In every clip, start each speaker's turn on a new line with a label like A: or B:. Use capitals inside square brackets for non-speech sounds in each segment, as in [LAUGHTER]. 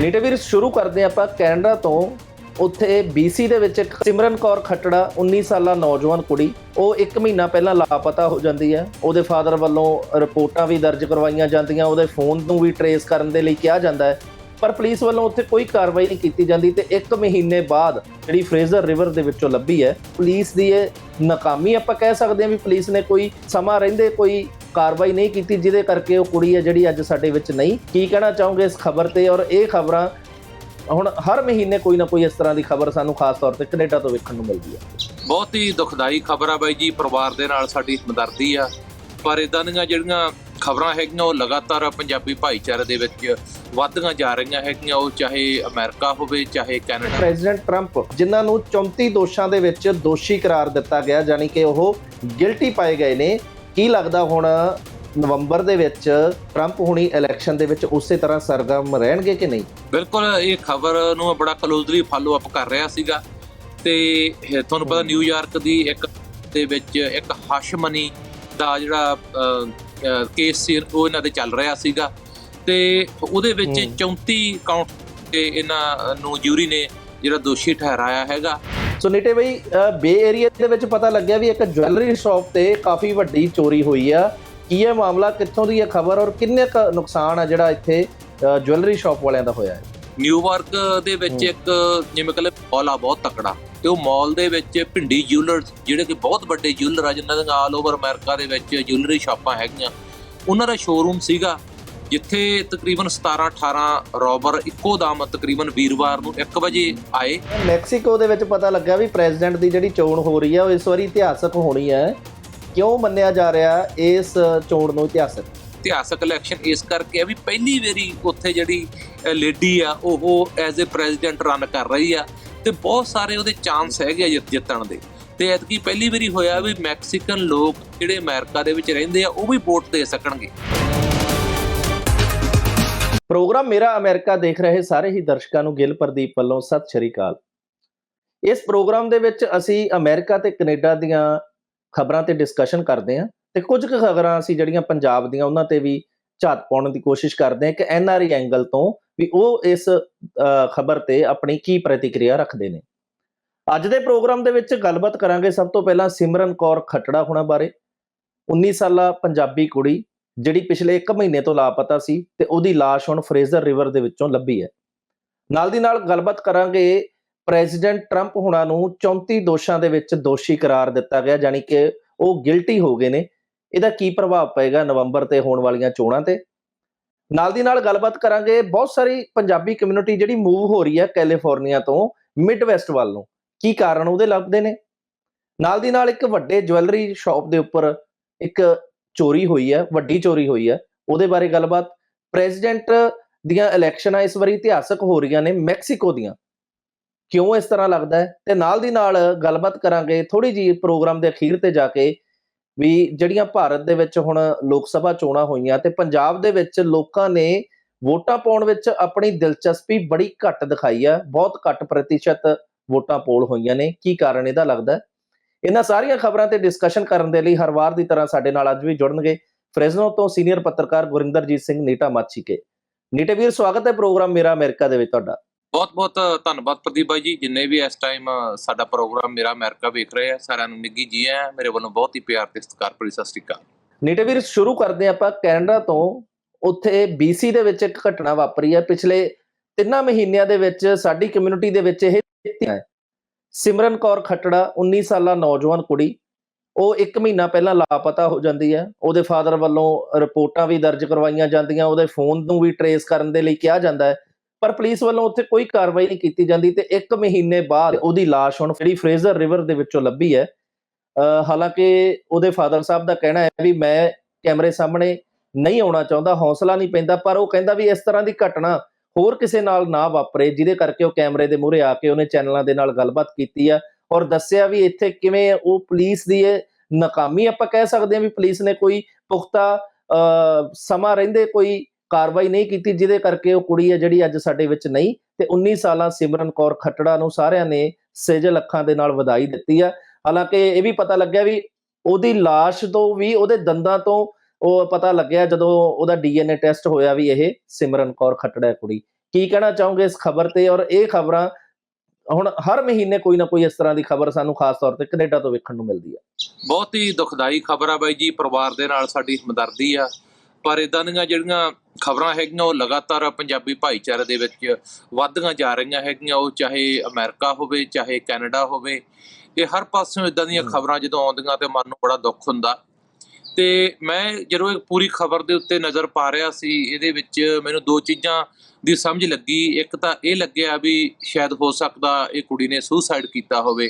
A: ਨੀਟੇ ਵੀਰ, ਸ਼ੁਰੂ ਕਰਦੇ ਆਪਾਂ ਕੈਨੇਡਾ ਤੋਂ। ਉੱਥੇ BC ਦੇ ਵਿੱਚ ਇੱਕ ਸਿਮਰਨ ਕੌਰ ਖੱਟੜਾ 19 ਸਾਲਾ ਨੌਜਵਾਨ ਕੁੜੀ, ਉਹ 1 ਮਹੀਨਾ ਪਹਿਲਾਂ ਲਾਪਤਾ ਹੋ ਜਾਂਦੀ ਹੈ। ਉਹਦੇ ਫਾਦਰ ਵੱਲੋਂ ਰਿਪੋਰਟਾਂ ਵੀ ਦਰਜ ਕਰਵਾਈਆਂ ਜਾਂਦੀਆਂ, ਉਹਦੇ ਫੋਨ ਨੂੰ ਵੀ ਟਰੇਸ ਕਰਨ ਦੇ ਲਈ ਕਿਹਾ ਜਾਂਦਾ ਹੈ। ਪਰ ਪੁਲਿਸ ਵੱਲੋਂ ਉੱਥੇ ਕੋਈ ਕਾਰਵਾਈ ਨਹੀਂ ਕੀਤੀ ਜਾਂਦੀ ਤੇ 1 ਮਹੀਨੇ ਬਾਅਦ ਜਿਹੜੀ ਫਰੇਜ਼ਰ ਰਿਵਰ ਦੇ ਵਿੱਚੋਂ ਲੱਭੀ ਹੈ, ਪੁਲਿਸ ਦੀ ਇਹ ਨਾਕਾਮੀ ਆਪਾਂ ਕਹਿ ਸਕਦੇ ਹਾਂ ਵੀ ਪੁਲਿਸ ਨੇ ਕੋਈ ਸਮਾਂ ਰਹਿੰਦੇ, ਕੋਈ ਕਾਰਵਾਈ ਨਹੀਂ ਕੀਤੀ ਜਿਹਦੇ ਕਰਕੇ ਉਹ ਕੁੜੀ ਹੈ ਜਿਹੜੀ ਅੱਜ ਸਾਡੇ ਵਿੱਚ ਨਹੀਂ। ਕੀ ਕਹਿਣਾ ਚਾਹੋਗੇ ਇਸ ਖਬਰ ਤੇ? ਔਰ ਇਹ ਖਬਰਾਂ ਹੁਣ ਹਰ ਮਹੀਨੇ ਕੋਈ ਨਾ ਕੋਈ ਇਸ ਤਰ੍ਹਾਂ ਦੀ ਖਬਰ ਸਾਨੂੰ ਖਾਸ ਤੌਰ ਤੇ ਕੈਨੇਡਾ ਤੋਂ ਵੇਖਣ ਨੂੰ ਮਿਲਦੀ ਹੈ।
B: ਬਹੁਤ ਹੀ ਦੁਖਦਾਈ ਖਬਰ ਆ ਬਾਈ ਜੀ ਪਰਿਵਾਰ ਦੇ ਨਾਲ ਸਾਡੀ ਹਮਦਰਦੀ ਆ। ਪਰ ਇਦਾਂ ਦੀਆਂ ਜਿਹੜੀਆਂ ਖਬਰਾਂ ਹੈਗੀਆਂ ਉਹ ਲਗਾਤਾਰ ਪੰਜਾਬੀ ਭਾਈਚਾਰੇ ਦੇ ਵਿੱਚ ਵੱਧਦੀਆਂ ਜਾ ਰਹੀਆਂ ਹੈਗੀਆਂ। ਉਹ ਚਾਹੇ ਅਮਰੀਕਾ ਹੋਵੇ ਚਾਹੇ ਕੈਨੇਡਾ
A: ਪ੍ਰੈਜ਼ੀਡੈਂਟ ਟਰੰਪ ਜਿਨ੍ਹਾਂ ਨੂੰ 34 ਦੋਸ਼ਾਂ ਦੇ ਵਿੱਚ ਦੋਸ਼ੀ ਕਰਾਰ ਦਿੱਤਾ ਗਿਆ ਯਾਨੀ ਕਿ ਉਹ ਗਿਲਟੀ ਪਾਏ ਗਏ ਨੇ। ਕੀ ਲੱਗਦਾ ਹੁਣ ਨਵੰਬਰ ਦੇ ਵਿੱਚ ਟਰੰਪ ਹੁਣੀ ਇਲੈਕਸ਼ਨ ਦੇ ਵਿੱਚ ਉਸੇ ਤਰ੍ਹਾਂ ਸਰਗਰਮ ਰਹਿਣਗੇ ਕਿ ਨਹੀਂ?
B: ਬਿਲਕੁਲ ਇਹ ਖਬਰ ਨੂੰ ਮੈਂ ਬੜਾ ਕਲੋਜ਼ਲੀ ਫਾਲੋ ਅਪ ਕਰ ਰਿਹਾ ਸੀਗਾ। ਤੇ ਤੁਹਾਨੂੰ ਪਤਾ ਨਿਊਯਾਰਕ ਦੀ ਇੱਕ ਦੇ ਵਿੱਚ ਇੱਕ ਹਸ਼ਮਨੀ ਦਾ ਜਿਹੜਾ ਕੇਸ ਸੀ ਉਹ ਇਹਨਾਂ ਦੇ ਚੱਲ ਰਿਹਾ ਸੀਗਾ। ਤੇ ਉਹਦੇ ਵਿੱਚ
A: ਹੂੰ।
B: 34 ਕਾਊਂਟ ਤੇ ਇਹਨਾਂ ਨੂੰ ਜੂਰੀ ਨੇ ਜਿਹੜਾ ਦੋਸ਼ੀ ਠਹਿਰਾਇਆ ਹੈਗਾ।
A: ਸੋ ਨੀਟੇ ਬਈ ਬੇ ਏਰੀਆ ਦੇ ਵਿੱਚ ਪਤਾ ਲੱਗਿਆ ਵੀ ਇੱਕ ਜੁਐਲਰੀ ਸ਼ਾਪ ਤੇ ਕਾਫੀ ਵੱਡੀ ਚੋਰੀ ਹੋਈ ਆ। ਕੀ ਇਹ ਮਾਮਲਾ ਕਿੱਥੋਂ ਦੀ ਹੈ ਖਬਰ ਔਰ ਕਿੰਨੇ ਕੁ ਨੁਕਸਾਨ ਆ ਜਿਹੜਾ ਇੱਥੇ ਜੁਐਲਰੀ ਸ਼ਾਪ ਵਾਲਿਆਂ ਦਾ ਹੋਇਆ ਹੈ?
B: ਨਿਊਯਾਰਕ ਦੇ ਵਿੱਚ। ਇੱਕ ਜਿਵੇਂ ਕਹਿੰਦੇ ਮਾਲ ਆ ਬਹੁਤ ਤਕੜਾ। ਤੇ ਉਹ ਮਾਲ ਦੇ ਵਿੱਚ ਭਿੰਡੀ ਜਿਊਲਰਸ ਜਿਹੜੇ ਕਿ ਬਹੁਤ ਵੱਡੇ ਜਿਊਲਰ ਆ ਜਿਨ੍ਹਾਂ ਦੀਆਂ ਆਲ ਓਵਰ ਅਮਰੀਕਾ ਦੇ ਵਿੱਚ ਜਿਊਲਰੀ ਸ਼ਾਪਾਂ ਹੈਗੀਆਂ। ਉਹਨਾਂ ਦਾ ਸ਼ੋਰੂਮ ਸੀਗਾ। ਜਿੱਥੇ ਤਕਰੀਬਨ 17 18 ਰੋਬਰ ਇੱਕੋ ਦਮ ਤਕਰੀਬਨ ਵੀਰਵਾਰ ਨੂੰ 1 ਵਜੇ ਆਏ।
A: ਮੈਕਸੀਕੋ ਦੇ ਵਿੱਚ ਪਤਾ ਲੱਗਾ ਵੀ ਪ੍ਰੈਜ਼ੀਡੈਂਟ ਦੀ ਜਿਹੜੀ ਚੋਣ ਹੋ ਰਹੀ ਹੈ ਉਹ ਇਸ ਵਾਰੀ ਇਤਿਹਾਸਕ ਹੋਣੀ ਹੈ ਕਿਉਂ ਮੰਨਿਆ ਜਾ ਰਿਹਾ ਇਸ ਚੋਣ ਨੂੰ ਇਤਿਹਾਸਕ?
B: ਇਤਿਹਾਸਕ ਇਲੈਕਸ਼ਨ ਇਸ ਕਰਕੇ ਆ ਵੀ ਪਹਿਲੀ ਵਾਰੀ ਉੱਥੇ ਜਿਹੜੀ ਲੇਡੀ ਆ ਉਹ ਐਜ਼ ਅ ਪ੍ਰੈਜ਼ੀਡੈਂਟ ਰਨ ਕਰ ਰਹੀ ਆ ਤੇ ਬਹੁਤ ਸਾਰੇ ਉਹਦੇ ਚਾਂਸ ਹੈਗੇ ਆ ਜਿੱਤ- ਜਿੱਤਣ ਦੇ। ਤੇ ਐਤਕੀ ਪਹਿਲੀ ਵਾਰੀ ਹੋਇਆ ਵੀ ਮੈਕਸੀਕਨ ਲੋਕ ਜਿਹੜੇ ਅਮਰੀਕਾ ਦੇ ਵਿੱਚ ਰਹਿੰਦੇ ਆ ਉਹ ਵੀ ਵੋਟ ਦੇ ਸਕਣਗੇ।
A: ਪ੍ਰੋਗਰਾਮ ਮੇਰਾ ਅਮਰੀਕਾ ਦੇਖ ਰਹੇ ਸਾਰੇ ਹੀ ਦਰਸ਼ਕਾਂ ਨੂੰ ਗਿੱਲ ਪ੍ਰਦੀਪ ਵੱਲੋਂ ਸਤਿ ਸ਼੍ਰੀ ਅਕਾਲ। ਇਸ ਪ੍ਰੋਗਰਾਮ ਦੇ ਵਿੱਚ ਅਸੀਂ ਅਮਰੀਕਾ ਤੇ ਕੈਨੇਡਾ ਦੀਆਂ ਖਬਰਾਂ ਤੇ ਡਿਸਕਸ਼ਨ ਕਰਦੇ ਹਾਂ ਤੇ ਕੁਝ ਕੁ ਖਬਰਾਂ ਅਸੀਂ ਜਿਹੜੀਆਂ ਪੰਜਾਬ ਦੀਆਂ ਉਹਨਾਂ ਤੇ ਵੀ ਝਾਤ ਪਾਉਣ ਦੀ ਕੋਸ਼ਿਸ਼ ਕਰਦੇ ਹਾਂ ਕਿ ਐਨਆਰਆਈ ਐਂਗਲ ਤੋਂ ਵੀ ਉਹ ਇਸ ਖਬਰ ਤੇ ਆਪਣੀ ਕੀ ਪ੍ਰਤੀਕਿਰਿਆ ਰੱਖਦੇ ਨੇ। ਅੱਜ ਦੇ ਪ੍ਰੋਗਰਾਮ ਦੇ ਵਿੱਚ ਗੱਲਬਾਤ ਕਰਾਂਗੇ ਸਭ ਤੋਂ ਪਹਿਲਾਂ ਸਿਮਰਨ ਕੌਰ ਖੱਟੜਾ ਹੋਣਾ ਬਾਰੇ। 19 ਸਾਲਾ ਪੰਜਾਬੀ ਕੁੜੀ ਜਿਹੜੀ ਪਿਛਲੇ 1 ਮਹੀਨੇ ਤੋਂ ਲਾਪਤਾ ਸੀ ਤੇ ਉਹਦੀ ਲਾਸ਼ ਹੁਣ ਫਰੇਜ਼ਰ ਰਿਵਰ ਦੇ ਵਿੱਚੋਂ ਲੱਭੀ ਹੈ। ਨਾਲ ਦੀ ਨਾਲ ਗੱਲਬਾਤ ਕਰਾਂਗੇ ਪ੍ਰੈਜ਼ੀਡੈਂਟ ਟਰੰਪ ਹੁਣਾਂ ਨੂੰ 34 ਦੋਸ਼ਾਂ ਦੇ ਵਿੱਚ ਦੋਸ਼ੀ ਕਰਾਰ ਦਿੱਤਾ ਗਿਆ, ਯਾਨੀ ਕਿ ਉਹ ਗਿਲਟੀ ਹੋ ਗਏ ਨੇ। ਇਹਦਾ ਕੀ ਪ੍ਰਭਾਵ ਪਏਗਾ ਨਵੰਬਰ ਤੇ ਹੋਣ ਵਾਲੀਆਂ ਚੋਣਾਂ ਤੇ? ਨਾਲ ਦੀ ਨਾਲ ਗੱਲਬਾਤ ਕਰਾਂਗੇ ਬਹੁਤ ਸਾਰੀ ਪੰਜਾਬੀ ਕਮਿਊਨਿਟੀ ਜਿਹੜੀ ਮੂਵ ਹੋ ਰਹੀ ਹੈ ਕੈਲੀਫੋਰਨੀਆ ਤੋਂ, ਮਿਡ ਵੈਸਟ ਵੱਲ ਨੂੰ। ਕੀ ਕਾਰਨ ਉਹਦੇ ਲੱਭਦੇ ਨੇ? ਨਾਲ ਦੀ ਨਾਲ ਇੱਕ ਵੱਡੇ ਜਵੈਲਰੀ ਸ਼ਾਪ ਦੇ ਉੱਪਰ ਇੱਕ ਚੋਰੀ ਹੋਈ ਹੈ, ਵੱਡੀ ਚੋਰੀ ਹੋਈ ਹੈ। ਉਹਦੇ ਬਾਰੇ ਗੱਲਬਾਤ, ਪ੍ਰੈਜ਼ੀਡੈਂਟ ਦੀਆਂ ਇਲੈਕਸ਼ਨਾਂ ਇਸ ਵਾਰੀ ਇਤਿਹਾਸਕ ਹੋ ਰਹੀਆਂ ਨੇ ਮੈਕਸੀਕੋ ਦੀਆਂ। ਕਿਉਂ ਇਸ ਤਰ੍ਹਾਂ ਲੱਗਦਾ ਹੈ? ਤੇ ਨਾਲ ਦੀ ਨਾਲ ਗੱਲਬਾਤ ਕਰਾਂਗੇ ਥੋੜੀ ਜੀ ਪ੍ਰੋਗਰਾਮ ਦੇ ਅਖੀਰ ਤੇ ਜਾ ਕੇ ਵੀ ਜਿਹੜੀਆਂ ਭਾਰਤ ਦੇ ਵਿੱਚ ਹੁਣ ਲੋਕ ਸਭਾ ਚੋਣਾਂ ਹੋਈਆਂ ਤੇ ਪੰਜਾਬ ਦੇ ਵਿੱਚ ਲੋਕਾਂ ਨੇ ਵੋਟਾਂ ਪਾਉਣ ਵਿੱਚ ਆਪਣੀ ਦਿਲਚਸਪੀ ਬੜੀ ਘੱਟ ਦਿਖਾਈ ਹੈ। ਬਹੁਤ ਘੱਟ ਪ੍ਰਤੀਸ਼ਤ ਵੋਟਾਂ ਪੋਲ ਹੋਈਆਂ ਨੇ। ਕੀ ਕਾਰਨ ਇਹਦਾ ਲੱਗਦਾ ਇਹਨਾਂ ਸਾਰੀਆਂ ਖਬਰਾਂ ਤੇ ਡਿਸਕਸ਼ਨ ਕਰਨ ਦੇ ਲਈ ਹਰ ਵਾਰ ਦੀ ਤਰ੍ਹਾਂ ਸਾਡੇ ਨਾਲ ਅੱਜ ਵੀ ਜੁੜਨਗੇ। ਫ੍ਰੈਜ਼ਨੋ ਤੋਂ ਸੀਨੀਅਰ ਪੱਤਰਕਾਰ ਗੁਰਿੰਦਰਜੀਤ ਸਿੰਘ ਨੀਟਾ ਮਾਛੀਕੇ। ਨੀਟੇ ਵੀਰ ਸਵਾਗਤ ਹੈ ਪ੍ਰੋਗਰਾਮ ਮੇਰਾ ਅਮਰੀਕਾ ਦੇ ਵਿੱਚ ਤੁਹਾਡਾ।
B: ਬਹੁਤ ਬਹੁਤ ਧੰਨਵਾਦ ਪ੍ਰਦੀਪ ਬਾਈ ਜੀ। ਜਿੰਨੇ ਵੀ ਇਸ ਟਾਈਮ ਸਾਡਾ ਪ੍ਰੋਗਰਾਮ ਮੇਰਾ ਅਮਰੀਕਾ ਵੇਖ ਰਹੇ ਆ ਸਾਰਿਆਂ ਨੂੰ ਨਿੱਗੀ ਜੀ ਆ ਮੇਰੇ ਵੱਲੋਂ ਬਹੁਤ ਹੀ ਪਿਆਰ ਤੇ ਸਤਿਕਾਰ ਭਰੀ ਸਤਿ ਸ੍ਰੀ ਅਕਾਲ।
A: ਨੀਟੇ ਵੀਰ ਸ਼ੁਰੂ ਕਰਦੇ ਆਪਾਂ। ਕੈਨੇਡਾ ਤੋਂ ਉੱਥੇ BC ਦੇ ਵਿੱਚ ਇੱਕ ਘਟਨਾ ਵਾਪਰੀ ਹੈ। ਪਿਛਲੇ ਤਿੰਨਾਂ ਮਹੀਨਿਆਂ ਦੇ ਵਿੱਚ ਸਾਡੀ ਕਮਿਊਨਿਟੀ ਦੇ ਵਿੱਚ ਇਹ ਹੈ ਸਿਮਰਨ ਕੌਰ ਖੱਟੜਾ 19 ਸਾਲਾ ਨੌਜਵਾਨ ਕੁੜੀ। ਉਹ 1 ਮਹੀਨਾ ਪਹਿਲਾਂ ਲਾਪਤਾ ਹੋ ਜਾਂਦੀ ਹੈ। ਉਹਦੇ ਫਾਦਰ ਵੱਲੋਂ ਰਿਪੋਰਟਾਂ ਵੀ ਦਰਜ ਕਰਵਾਈਆਂ ਜਾਂਦੀਆਂ। ਉਹਦੇ ਫੋਨ ਨੂੰ ਵੀ ਟਰੇਸ ਕਰਨ ਦੇ ਲਈ ਕਿਹਾ ਜਾਂਦਾ ਹੈ। ਪਰ ਪੁਲਿਸ ਵੱਲੋਂ ਉੱਥੇ ਕੋਈ ਕਾਰਵਾਈ ਨਹੀਂ ਕੀਤੀ ਜਾਂਦੀ ਤੇ 1 ਮਹੀਨੇ ਬਾਅਦ ਉਹਦੀ ਲਾਸ਼ ਹੁਣ ਜਿਹੜੀ ਫਰੇਜ਼ਰ ਰਿਵਰ ਦੇ ਵਿੱਚੋਂ ਲੱਭੀ ਹੈ। ਅਹ ਹਾਲਾਂਕਿ ਉਹਦੇ ਫਾਦਰ ਸਾਹਿਬ ਦਾ ਕਹਿਣਾ ਹੈ ਵੀ ਮੈਂ ਕੈਮਰੇ ਸਾਹਮਣੇ ਨਹੀਂ ਆਉਣਾ ਚਾਹੁੰਦਾ, ਹੌਸਲਾ ਨਹੀਂ ਪੈਂਦਾ, ਪਰ ਉਹ ਕਹਿੰਦਾ ਵੀ ਇਸ ਤਰ੍ਹਾਂ ਦੀ ਘਟਨਾ ਹੋਰ ਕਿਸੇ ਨਾਲ ਨਾ ਵਾਪਰੇ ਜਿਹਦੇ ਕਰਕੇ ਉਹ ਕੈਮਰੇ ਦੇ ਮੂਹਰੇ ਆ ਕੇ ਉਹਨੇ ਚੈਨਲਾਂ ਦੇ ਨਾਲ ਗੱਲਬਾਤ ਕੀਤੀ ਆ ਔਰ ਦੱਸਿਆ ਵੀ ਇੱਥੇ ਕਿਵੇਂ ਉਹ ਪੁਲਿਸ ਦੀ ਇਹ ਨਾਕਾਮੀ ਆਪਾਂ ਕਹਿ ਸਕਦੇ ਹਾਂ ਵੀ ਪੁਲਿਸ ਨੇ ਕੋਈ ਪੁਖਤਾ ਅਹ, ਸਮਾਂ ਰਹਿੰਦੇ ਕੋਈ ਕਾਰਵਾਈ ਨਹੀਂ ਕੀਤੀ ਜਿਹਦੇ ਕਰਕੇ ਉਹ ਕੁੜੀ ਹੈ ਜਿਹੜੀ ਅੱਜ ਸਾਡੇ ਵਿੱਚ ਨਹੀਂ ਤੇ 19 ਸਾਲਾਂ ਸਿਮਰਨ ਕੌਰ ਖੱਟੜਾ ਨੂੰ ਸਾਰਿਆਂ ਨੇ ਸੇਜਲ ਅੱਖਾਂ ਦੇ ਨਾਲ ਵਧਾਈ ਦਿੱਤੀ ਆ। ਹਾਲਾਂਕਿ ਇਹ ਵੀ ਪਤਾ ਲੱਗਿਆ ਵੀ ਉਹਦੀ ਲਾਸ਼ ਤੋਂ ਵੀ ਉਹਦੇ ਦੰਦਾਂ ਤੋਂ ਉਹ ਪਤਾ ਲੱਗਿਆ ਜਦੋਂ ਉਹਦਾ ਡੀਐਨਏ ਟੈਸਟ ਹੋਇਆ ਵੀ ਇਹ ਸਿਮਰਨ ਕੌਰ ਖੱਟੜਾ ਕੁੜੀ। ਕੀ ਕਹਿਣਾ ਚਾਹੋਗੇ ਇਸ ਖਬਰ ਤੇ? ਔਰ ਇਹ ਖਬਰਾਂ ਹੁਣ ਹਰ ਮਹੀਨੇ ਕੋਈ ਨਾ ਕੋਈ ਇਸ ਤਰ੍ਹਾਂ ਦੀ ਖਬਰ ਸਾਨੂੰ ਖਾਸ ਤੌਰ ਤੇ ਕੈਨੇਡਾ ਤੋਂ ਵੇਖਣ ਨੂੰ ਮਿਲਦੀ ਹੈ
B: ਬਹੁਤ ਹੀ ਦੁਖਦਾਈ ਖਬਰ ਆ ਬਾਈ ਜੀ ਪਰਿਵਾਰ ਦੇ ਨਾਲ ਸਾਡੀ ਹਮਦਰਦੀ ਆ। ਪਰ ਇਦਾਂ ਦੀਆਂ ਜਿਹੜੀਆਂ ਖਬਰਾਂ ਹੈਗੀਆਂ ਉਹ ਲਗਾਤਾਰ ਪੰਜਾਬੀ ਭਾਈਚਾਰੇ ਦੇ ਵਿੱਚ ਵੱਧਦੀਆਂ ਜਾ ਰਹੀਆਂ ਹੈਗੀਆਂ। ਉਹ ਚਾਹੇ ਅਮਰੀਕਾ ਹੋਵੇ ਚਾਹੇ ਕੈਨੇਡਾ ਹੋਵੇ ਇਹ ਹਰ ਪਾਸਿਓਂ ਇਦਾਂ ਦੀਆਂ। ਖਬਰਾਂ ਜਦੋਂ ਆਉਂਦੀਆਂ ਤੇ ਮਨ ਨੂੰ ਬੜਾ ਦੁੱਖ ਹੁੰਦਾ। ਤੇ ਮੈਂ ਜਦੋਂ ਇਹ ਪੂਰੀ ਖਬਰ ਦੇ ਉੱਤੇ ਨਜ਼ਰ ਪਾ ਰਿਹਾ ਸੀ ਇਹਦੇ ਵਿੱਚ ਮੈਨੂੰ ਦੋ ਚੀਜ਼ਾਂ ਦੀ ਸਮਝ ਲੱਗੀ ਇੱਕ ਤਾਂ ਇਹ ਲੱਗਿਆ ਵੀ ਸ਼ਾਇਦ ਹੋ ਸਕਦਾ ਇਹ ਕੁੜੀ ਨੇ ਸੁਸਾਈਡ ਕੀਤਾ ਹੋਵੇ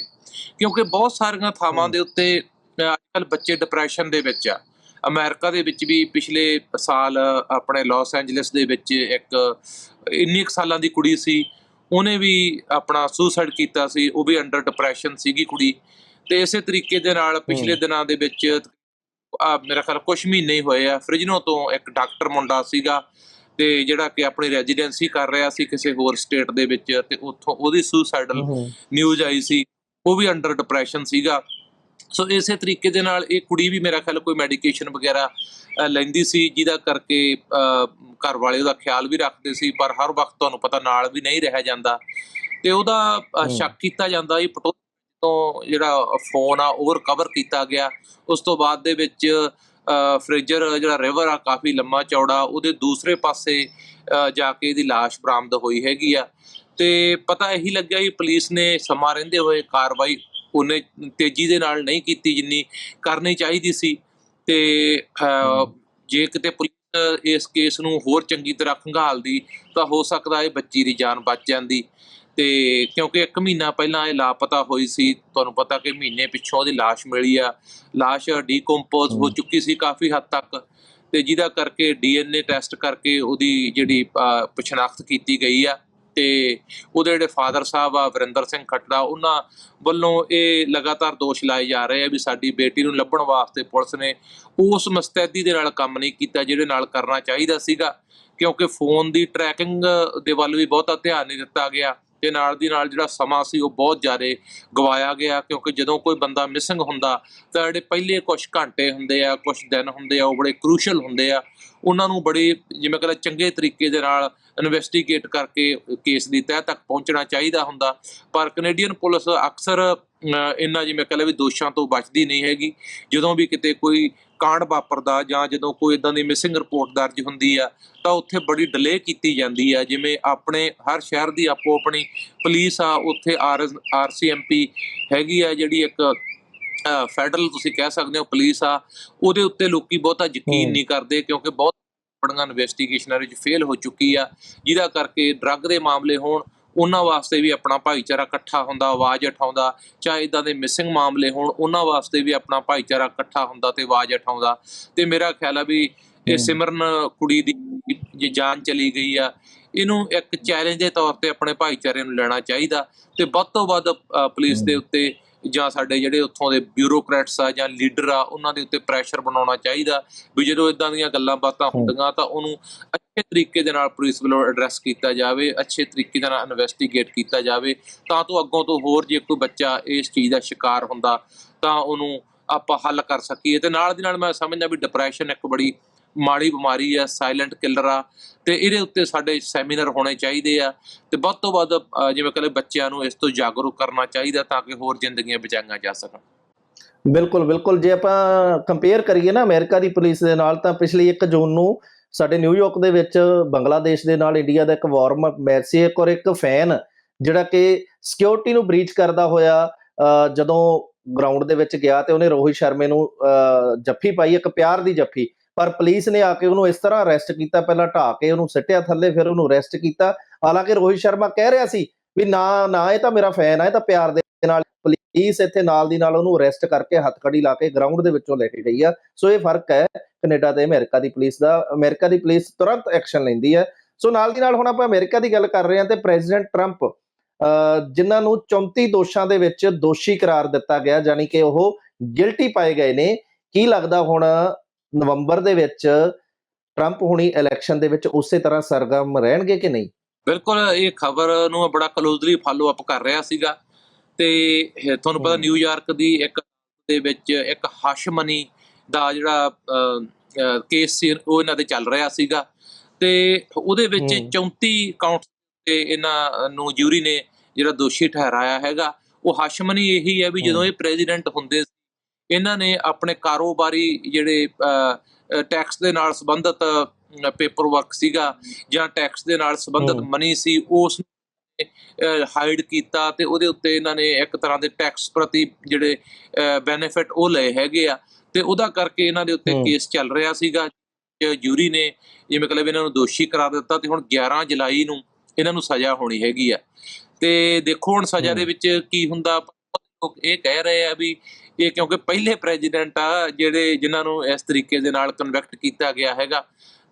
B: ਕਿਉਂਕਿ ਬਹੁਤ ਸਾਰੀਆਂ ਥਾਵਾਂ। ਦੇ ਉੱਤੇ ਅੱਜ ਕੱਲ ਬੱਚੇ ਡਿਪਰੈਸ਼ਨ ਦੇ ਵਿੱਚ ਆ ਅਮਰੀਕਾ ਦੇ ਵਿੱਚ ਵੀ ਪਿਛਲੇ ਸਾਲ ਆਪਣੇ ਲਾਸ ਐਂਜਲਸ ਦੇ ਵਿੱਚ ਇੱਕ ਇੰਨੀ ਕੁ ਸਾਲਾਂ ਦੀ ਕੁੜੀ ਸੀ ਉਹਨੇ ਵੀ ਆਪਣਾ ਸੁਸਾਈਡ ਕੀਤਾ ਸੀ ਉਹ ਵੀ ਅੰਡਰ ਡਿਪਰੈਸ਼ਨ ਸੀਗੀ ਕੁੜੀ ਤੇ ਇਸੇ ਤਰੀਕੇ ਦੇ ਨਾਲ ਪਿਛਲੇ। ਦਿਨਾਂ ਦੇ ਵਿੱਚ ਮੇਰਾ ਖਿਆਲ ਕੁਝ ਮਹੀਨੇ ਹੀ ਹੋਏ ਆ। ਫ੍ਰਿਜਨੋ ਤੋਂ ਇੱਕ ਡਾਕਟਰ ਮੁੰਡਾ ਸੀਗਾ ਤੇ ਜਿਹੜਾ ਕਿ ਆਪਣੀ ਰੈਜ਼ੀਡੈਂਸੀ ਕਰ ਰਿਹਾ ਸੀ ਕਿਸੇ ਹੋਰ ਸਟੇਟ ਦੇ ਵਿੱਚ ਤੇ ਉੱਥੋਂ ਉਹਦੀ ਸੁਸਾਈਡਲ ਨਿਊਜ਼ ਆਈ ਸੀ। ਉਹ ਵੀ ਅੰਡਰ ਡਿਪਰੈਸ਼ਨ ਸੀਗਾ। ਸੋ ਇਸੇ ਤਰੀਕੇ ਦੇ ਨਾਲ ਇਹ ਕੁੜੀ ਵੀ ਮੇਰਾ ਖਿਆਲ ਕੋਈ ਮੈਡੀਕੇਸ਼ਨ ਵਗੈਰਾ ਲੈਂਦੀ ਸੀ ਜਿਹਦਾ ਕਰਕੇ ਘਰ ਵਾਲੇ ਉਹਦਾ ਖਿਆਲ ਵੀ ਰੱਖਦੇ ਸੀ ਪਰ ਹਰ ਵਕਤ ਤੁਹਾਨੂੰ ਪਤਾ ਨਾਲ ਵੀ ਨਹੀਂ ਰਹਿ ਜਾਂਦਾ। ਤੇ ਉਹਦਾ। ਸ਼ੱਕ ਕੀਤਾ ਜਾਂਦਾ ਇਹ ਪਟੋ ਤੋਂ ਜਿਹੜਾ ਫੋਨ ਆ ਉਹ ਰਿਕਵਰ ਕੀਤਾ ਗਿਆ। ਉਸ ਤੋਂ ਬਾਅਦ ਦੇ ਵਿੱਚ ਅ, ਫ੍ਰੇਜਰ ਜਿਹੜਾ ਰਿਵਰ ਆ ਕਾਫੀ ਲੰਮਾ ਚੌੜਾ ਉਹਦੇ ਦੂਸਰੇ ਪਾਸੇ ਜਾ ਕੇ ਇਹਦੀ ਲਾਸ਼ ਬਰਾਮਦ ਹੋਈ ਹੈਗੀ ਆ। ਤੇ ਪਤਾ ਇਹੀ ਲੱਗਿਆ ਕਿ ਪੁਲਿਸ ਨੇ ਸਮਾਂ ਰਹਿੰਦੇ ਹੋਏ ਕਾਰਵਾਈ ਉਹਨੇ ਤੇਜ਼ੀ ਦੇ ਨਾਲ ਨਹੀਂ ਕੀਤੀ ਜਿੰਨੀ ਕਰਨੀ ਚਾਹੀਦੀ ਸੀ। ਤੇ ਜੇ ਕਿਤੇ ਪੁਲਿਸ ਇਸ ਕੇਸ ਨੂੰ ਹੋਰ ਚੰਗੀ ਤਰ੍ਹਾਂ ਖੰਗਾਲਦੀ ਤਾਂ ਹੋ ਸਕਦਾ ਇਹ ਬੱਚੀ ਦੀ ਜਾਨ ਬਚ ਜਾਂਦੀ। ਤੇ ਕਿਉਂਕਿ ਇੱਕ ਮਹੀਨਾ ਪਹਿਲਾਂ ਇਹ ਲਾਪਤਾ ਹੋਈ ਸੀ ਤੁਹਾਨੂੰ ਪਤਾ ਕਿ ਮਹੀਨੇ ਪਿੱਛੋਂ ਉਹਦੀ ਲਾਸ਼ ਮਿਲੀ ਆ। ਲਾਸ਼ ਡੀਕੰਪੋਜ਼ ਹੋ। ਚੁੱਕੀ ਸੀ ਕਾਫੀ ਹੱਦ ਤੱਕ ਤੇ ਜਿਹਦਾ ਕਰਕੇ ਡੀਐਨਏ ਟੈਸਟ ਕਰਕੇ ਉਹਦੀ ਜਿਹੜੀ ਅਹ, ਪਛਾਣਾਕਤ ਕੀਤੀ ਗਈ ਆ ਤੇ ਉਹਦੇ ਜਿਹੜੇ ਫਾਦਰ ਸਾਹਿਬ ਆ ਵਰਿੰਦਰ ਸਿੰਘ ਖੱਟੜਾ ਉਹਨਾਂ ਵੱਲੋਂ ਇਹ ਲਗਾਤਾਰ ਦੋਸ਼ ਲਾਏ ਜਾ ਰਹੇ ਆ ਵੀ ਸਾਡੀ ਬੇਟੀ ਨੂੰ ਲੱਭਣ ਵਾਸਤੇ ਪੁਲਿਸ ਨੇ ਉਸ ਮਸਤੈਦੀ ਦੇ ਨਾਲ ਕੰਮ ਨਹੀਂ ਕੀਤਾ ਜਿਹੜੇ ਨਾਲ ਕਰਨਾ ਚਾਹੀਦਾ ਸੀਗਾ। ਕਿਉਂਕਿ ਫੋਨ ਦੀ ਟਰੈਕਿੰਗ ਦੇ ਵੱਲ ਵੀ ਬਹੁਤਾ ਧਿਆਨ ਨਹੀਂ ਦਿੱਤਾ ਗਿਆ। ਤੇ ਨਾਲ ਦੀ ਨਾਲ ਜਿਹੜਾ ਸਮਾਂ ਸੀ ਉਹ ਬਹੁਤ ਜ਼ਿਆਦਾ ਗਵਾਇਆ ਗਿਆ, ਕਿਉਂਕਿ ਜਦੋਂ ਕੋਈ ਬੰਦਾ ਮਿਸਿੰਗ ਹੁੰਦਾ, ਤਾਂ ਜਿਹੜੇ ਪਹਿਲੇ ਕੁਝ ਘੰਟੇ ਹੁੰਦੇ ਆ ਕੁਝ ਦਿਨ ਹੁੰਦੇ ਆ, ਉਹ ਬੜੇ ਕ੍ਰੂਸ਼ਲ ਹੁੰਦੇ ਆ। ਉਹਨਾਂ ਨੂੰ ਬੜੇ, ਜਿਵੇਂ ਕਹਿੰਦਾ, ਚੰਗੇ ਤਰੀਕੇ ਦੇ ਨਾਲ ਇਨਵੈਸਟੀਗੇਟ ਕਰਕੇ ਕੇਸ ਦੀ ਤਹਿ ਤੱਕ ਪਹੁੰਚਣਾ ਚਾਹੀਦਾ ਹੁੰਦਾ। ਪਰ ਕੈਨੇਡੀਅਨ ਪੁਲਿਸ ਅਕਸਰ ਇਹਨਾਂ ਜਿਵੇਂ ਕਹਿੰਦਾ ਵੀ ਦੋਸ਼ਾਂ ਤੋਂ ਬਚਦੀ ਨਹੀਂ ਹੈਗੀ। ਜਦੋਂ ਵੀ ਕਿਤੇ ਕੋਈ ਕਾਂਡ ਵਾਪਰਦਾ ਜਾਂ ਜਦੋਂ ਕੋਈ ਇਦਾਂ ਦੀ ਮਿਸਿੰਗ ਰਿਪੋਰਟ ਦਰਜ ਹੁੰਦੀ ਆ ਤਾਂ ਉੱਥੇ ਬੜੀ ਡਿਲੇ ਕੀਤੀ ਜਾਂਦੀ ਆ। ਜਿਵੇਂ ਆਪਣੇ ਹਰ ਸ਼ਹਿਰ ਦੀ ਆਪੋ ਆਪਣੀ ਪੁਲਿਸ ਆ ਉੱਥੇ ਆਰ ਆਰਸੀਐਮਪੀ ਹੈਗੀ ਆ ਜਿਹੜੀ ਇੱਕ ਫੈਡਰਲ ਤੁਸੀਂ ਕਹਿ ਸਕਦੇ ਹੋ ਪੁਲਿਸ ਆ ਉਹਦੇ ਉੱਤੇ ਲੋਕੀ ਬਹੁਤਾ ਯਕੀਨ। ਨਹੀਂ ਕਰਦੇ ਕਿਉਂਕਿ ਬਹੁਤ ਬੜੀਆਂ ਇਨਵੈਸਟੀਗੇਸ਼ਨਾਂ ਵਿੱਚ ਫੇਲ ਹੋ ਚੁੱਕੀ ਆ ਜਿਹਦਾ ਕਰਕੇ ਡਰੱਗ ਦੇ ਮਾਮਲੇ ਹੋਣ ਉਹਨਾਂ ਵਾਸਤੇ ਵੀ ਆਪਣਾ ਭਾਈਚਾਰਾ ਇਕੱਠਾ ਹੁੰਦਾ ਆਵਾਜ਼ ਉਠਾਉਂਦਾ ਚਾਹੇ ਇਦਾਂ ਦੇ ਮਿਸਿੰਗ ਮਾਮਲੇ ਹੋਣ ਉਹਨਾਂ ਵਾਸਤੇ ਵੀ ਆਪਣਾ ਭਾਈਚਾਰਾ ਇਕੱਠਾ ਹੁੰਦਾ ਤੇ ਆਵਾਜ਼ ਉਠਾਉਂਦਾ ਤੇ ਮੇਰਾ ਖਿਆਲ ਆ ਵੀ ਇਹ। ਸਿਮਰਨ ਕੁੜੀ ਦੀ ਜੇ ਜਾਨ ਚਲੀ ਗਈ ਆ ਇਹਨੂੰ ਇੱਕ ਚੈਲੰਜ ਦੇ ਤੌਰ ਤੇ ਆਪਣੇ ਭਾਈਚਾਰੇ ਨੂੰ ਲੈਣਾ ਚਾਹੀਦਾ ਤੇ ਵੱਧ ਤੋਂ ਵੱਧ ਪੁਲਿਸ ਦੇ। ਉੱਤੇ ਜਾਂ ਸਾਡੇ ਜਿਹੜੇ ਉੱਥੋਂ ਦੇ ਬਿਊਰੋਕਰੈਟਸ ਆ ਜਾਂ ਲੀਡਰ ਆ ਉਹਨਾਂ ਦੇ ਉੱਤੇ ਪ੍ਰੈਸ਼ਰ ਬਣਾਉਣਾ ਚਾਹੀਦਾ ਵੀ ਜਦੋਂ ਇਦਾਂ ਦੀਆਂ ਗੱਲਾਂ ਬਾਤਾਂ ਹੁੰਦੀਆਂ ਤਾਂ ਉਹਨੂੰ ਅੱਛੇ ਤਰੀਕੇ ਦੇ ਨਾਲ ਪੁਲਿਸ ਵੱਲੋਂ ਐਡਰੈਸ ਕੀਤਾ ਜਾਵੇ ਅੱਛੇ ਤਰੀਕੇ ਦੇ ਨਾਲ ਇਨਵੈਸਟੀਗੇਟ ਕੀਤਾ ਜਾਵੇ ਤਾਂ ਤੋਂ ਅੱਗੋਂ ਤੋਂ ਹੋਰ ਜੇ ਕੋਈ ਬੱਚਾ ਇਸ ਚੀਜ਼ ਦਾ ਸ਼ਿਕਾਰ ਹੁੰਦਾ ਤਾਂ ਉਹਨੂੰ ਆਪਾਂ ਹੱਲ ਕਰ ਸਕੀਏ ਤੇ ਨਾਲ ਦੀ ਨਾਲ ਮੈਂ ਸਮਝਦਾ ਵੀ ਡਿਪਰੈਸ਼ਨ ਇੱਕ ਬੜੀ ਮਾੜੀ ਬਿਮਾਰੀ ਆ ਸਾਇਲੈਂਟ ਕਿਲਰ ਆ, ਤੇ ਇਹਦੇ ਉੱਤੇ ਸਾਡੇ ਸੈਮੀਨਾਰ ਹੋਣੇ ਚਾਹੀਦੇ ਆ ਤੇ ਵੱਧ ਤੋਂ ਵੱਧ ਜਿਵੇਂ ਕਹਿੰਦੇ ਬੱਚਿਆਂ ਨੂੰ ਇਸ ਤੋਂ ਜਾਗਰੂਕ ਕਰਨਾ ਚਾਹੀਦਾ ਤਾਂ ਕਿ ਹੋਰ ਜ਼ਿੰਦਗੀਆਂ ਬਚਾਈਆਂ ਜਾ ਸਕਣ।
A: ਬਿਲਕੁਲ ਬਿਲਕੁਲ। ਜੇ ਆਪਾਂ ਕੰਪੇਅਰ ਕਰੀਏ ਨਾ ਅਮਰੀਕਾ ਦੀ ਪੁਲਿਸ ਦੇ ਨਾਲ, ਤਾਂ ਪਿਛਲੀ 1 ਜੂਨ ਨੂੰ ਸਾਡੇ ਨਿਊਯਾਰਕ ਦੇ ਵਿੱਚ ਬੰਗਲਾਦੇਸ਼ ਦੇ ਨਾਲ, ਇੰਡੀਆ ਦਾ ਇੱਕ ਵਾਰਮ ਅਪ ਮੈਚ ਸੀ, ਇੱਕ ਔਰ ਇੱਕ ਫੈਨ ਜਿਹੜਾ ਕਿ ਸਿਕਿਉਰਿਟੀ ਨੂੰ ਬ੍ਰੀਚ ਕਰਦਾ ਹੋਇਆ ਜਦੋਂ ਗਰਾਊਂਡ ਦੇ ਵਿੱਚ ਗਿਆ ਤੇ ਉਹਨੇ ਰੋਹਿਤ ਸ਼ਰਮੇ ਨੂੰ ਜੱਫੀ ਪਾਈ, ਇੱਕ ਪਿਆਰ ਦੀ ਜੱਫੀ। ਪਰ ਪੁਲਿਸ ਨੇ ਆ ਕੇ ਉਹਨੂੰ ਇਸ ਤਰ੍ਹਾਂ ਅਰੈਸਟ ਕੀਤਾ ਪਹਿਲਾਂ ਢਾ ਕੇ ਉਹਨੂੰ ਸਿੱਟਿਆ ਥੱਲੇ ਫਿਰ ਉਹਨੂੰ ਅਰੈਸਟ ਕੀਤਾ। ਹਾਲਾਂਕਿ ਰੋਹਿਤ ਸ਼ਰਮਾ ਕਹਿ ਰਿਹਾ ਸੀ ਵੀ ਨਾ ਨਾ ਇਹ ਤਾਂ ਮੇਰਾ ਫੈਨ ਆ ਇਹ ਤਾਂ ਪਿਆਰ ਦੇ ਨਾਲ ਪੁਲਿਸ ਇੱਥੇ ਨਾਲ ਦੀ ਨਾਲ ਉਹਨੂੰ ਅਰੈਸਟ ਕਰਕੇ ਹੱਥਕੜੀ ਲਾ ਕੇ ਗਰਾਊਂਡ ਦੇ ਵਿੱਚੋਂ ਲੈ ਕੇ ਗਈ ਆ। ਸੋ ਇਹ ਫ਼ਰਕ ਹੈ ਕੈਨੇਡਾ ਤੇ ਅਮਰੀਕਾ ਦੀ ਪੁਲਿਸ ਦਾ ਅਮਰੀਕਾ ਦੀ ਪੁਲਿਸ ਤੁਰੰਤ ਐਕਸ਼ਨ ਲੈਂਦੀ ਹੈ। ਸੋ ਨਾਲ ਦੀ ਨਾਲ ਹੁਣ ਆਪਾਂ ਅਮਰੀਕਾ ਦੀ ਗੱਲ ਕਰ ਰਹੇ ਹਾਂ ਤੇ ਪ੍ਰੈਜ਼ੀਡੈਂਟ ਟਰੰਪ ਅਹ, ਜਿਨ੍ਹਾਂ ਨੂੰ 34 ਦੋਸ਼ਾਂ ਦੇ ਵਿੱਚ ਦੋਸ਼ੀ ਕਰਾਰ ਦਿੱਤਾ ਗਿਆ ਯਾਨੀ ਕਿ ਉਹ ਗਿਲਟੀ ਪਾਏ ਗਏ ਨੇ। ਕੀ ਲੱਗਦਾ ਹੁਣ ਨਵੰਬਰ ਦੇ ਵਿੱਚ ਟਰੰਪ ਹੁਣੀ ਇਲੈਕਸ਼ਨ ਦੇ ਵਿੱਚ ਉਸੇ ਤਰ੍ਹਾਂ ਸਰਗਰਮ ਰਹਿਣਗੇ ਕਿ ਨਹੀਂ
B: ਬਿਲਕੁਲ ਇਹ ਖਬਰ ਨੂੰ ਮੈਂ ਬੜਾ ਕਲੋਜ਼ਲੀ ਫਾਲੋ ਅਪ ਕਰ ਰਿਹਾ ਸੀਗਾ ਤੇ ਤੁਹਾਨੂੰ ਪਤਾ। ਨਿਊਯਾਰਕ ਦੀ ਇੱਕ ਦੇ ਵਿੱਚ ਇੱਕ ਹਸ਼ਮਨੀ ਦਾ ਜਿਹੜਾ ਕੇਸ ਸੀ ਉਹ ਇਹਨਾਂ ਤੇ ਚੱਲ ਰਿਹਾ ਸੀਗਾ ਤੇ ਉਹਦੇ ਵਿੱਚ
A: ਹੂੰ।
B: 34 ਕਾਊਂਟ ਤੇ ਇਹਨਾਂ ਨੂੰ ਜੂਰੀ ਨੇ ਜਿਹੜਾ ਦੋਸ਼ੀ ਠਹਿਰਾਇਆ ਹੈਗਾ ਉਹ ਹਸ਼ਮਨੀ ਇਹੀ ਹੈ ਵੀ ਜਦੋਂ। ਇਹ ਪ੍ਰੈਜ਼ੀਡੈਂਟ ਹੁੰਦੇ ਇਹਨਾਂ ਨੇ ਆਪਣੇ ਕਾਰੋਬਾਰੀ ਜਿਹੜੇ ਟੈਕਸ ਦੇ ਨਾਲ ਸੰਬੰਧਿਤ ਪੇਪਰ ਵਰਕ ਸੀਗਾ ਜਾਂ ਟੈਕਸ ਦੇ ਨਾਲ ਸੰਬੰਧਿਤ। ਮਨੀ ਸੀ ਉਸ ਹਾਈਡ ਕੀਤਾ ਤੇ ਉਹਦੇ ਉੱਤੇ ਇਹਨਾਂ ਨੇ ਇੱਕ ਤਰ੍ਹਾਂ ਦੇ ਟੈਕਸ ਪ੍ਰਤੀ ਜਿਹੜੇ ਬੈਨੀਫਿਟ ਉਹ ਲਏ ਹੈਗੇ ਆ ਤੇ ਉਹਦਾ ਕਰਕੇ ਇਹਨਾਂ ਦੇ ਉੱਤੇ। ਕੇਸ ਚੱਲ ਰਿਹਾ ਸੀਗਾ ਜੂਰੀ ਨੇ ਜਿਵੇਂ ਮਤਲਬ ਇਹਨਾਂ ਨੂੰ ਦੋਸ਼ੀ ਕਰਾ ਦਿੱਤਾ ਤੇ ਹੁਣ 11 ਜੁਲਾਈ ਨੂੰ ਇਹਨਾਂ ਨੂੰ ਸਜ਼ਾ ਹੋਣੀ ਹੈਗੀ ਆ ਤੇ ਦੇਖੋ ਹੁਣ ਸਜ਼ਾ ਦੇ। ਵਿੱਚ ਕੀ ਹੁੰਦਾ ਲੋਕ ਇਹ ਕਹਿ ਰਹੇ ਆ ਵੀ ਇਹ ਕਿਉਂਕਿ ਪਹਿਲੇ ਪ੍ਰੈਜ਼ੀਡੈਂਟ ਆ ਜਿਹੜੇ ਜਿਨ੍ਹਾਂ ਨੂੰ ਇਸ ਤਰੀਕੇ ਦੇ ਨਾਲ ਕਨਵੈਕਟ ਕੀਤਾ ਗਿਆ ਹੈਗਾ।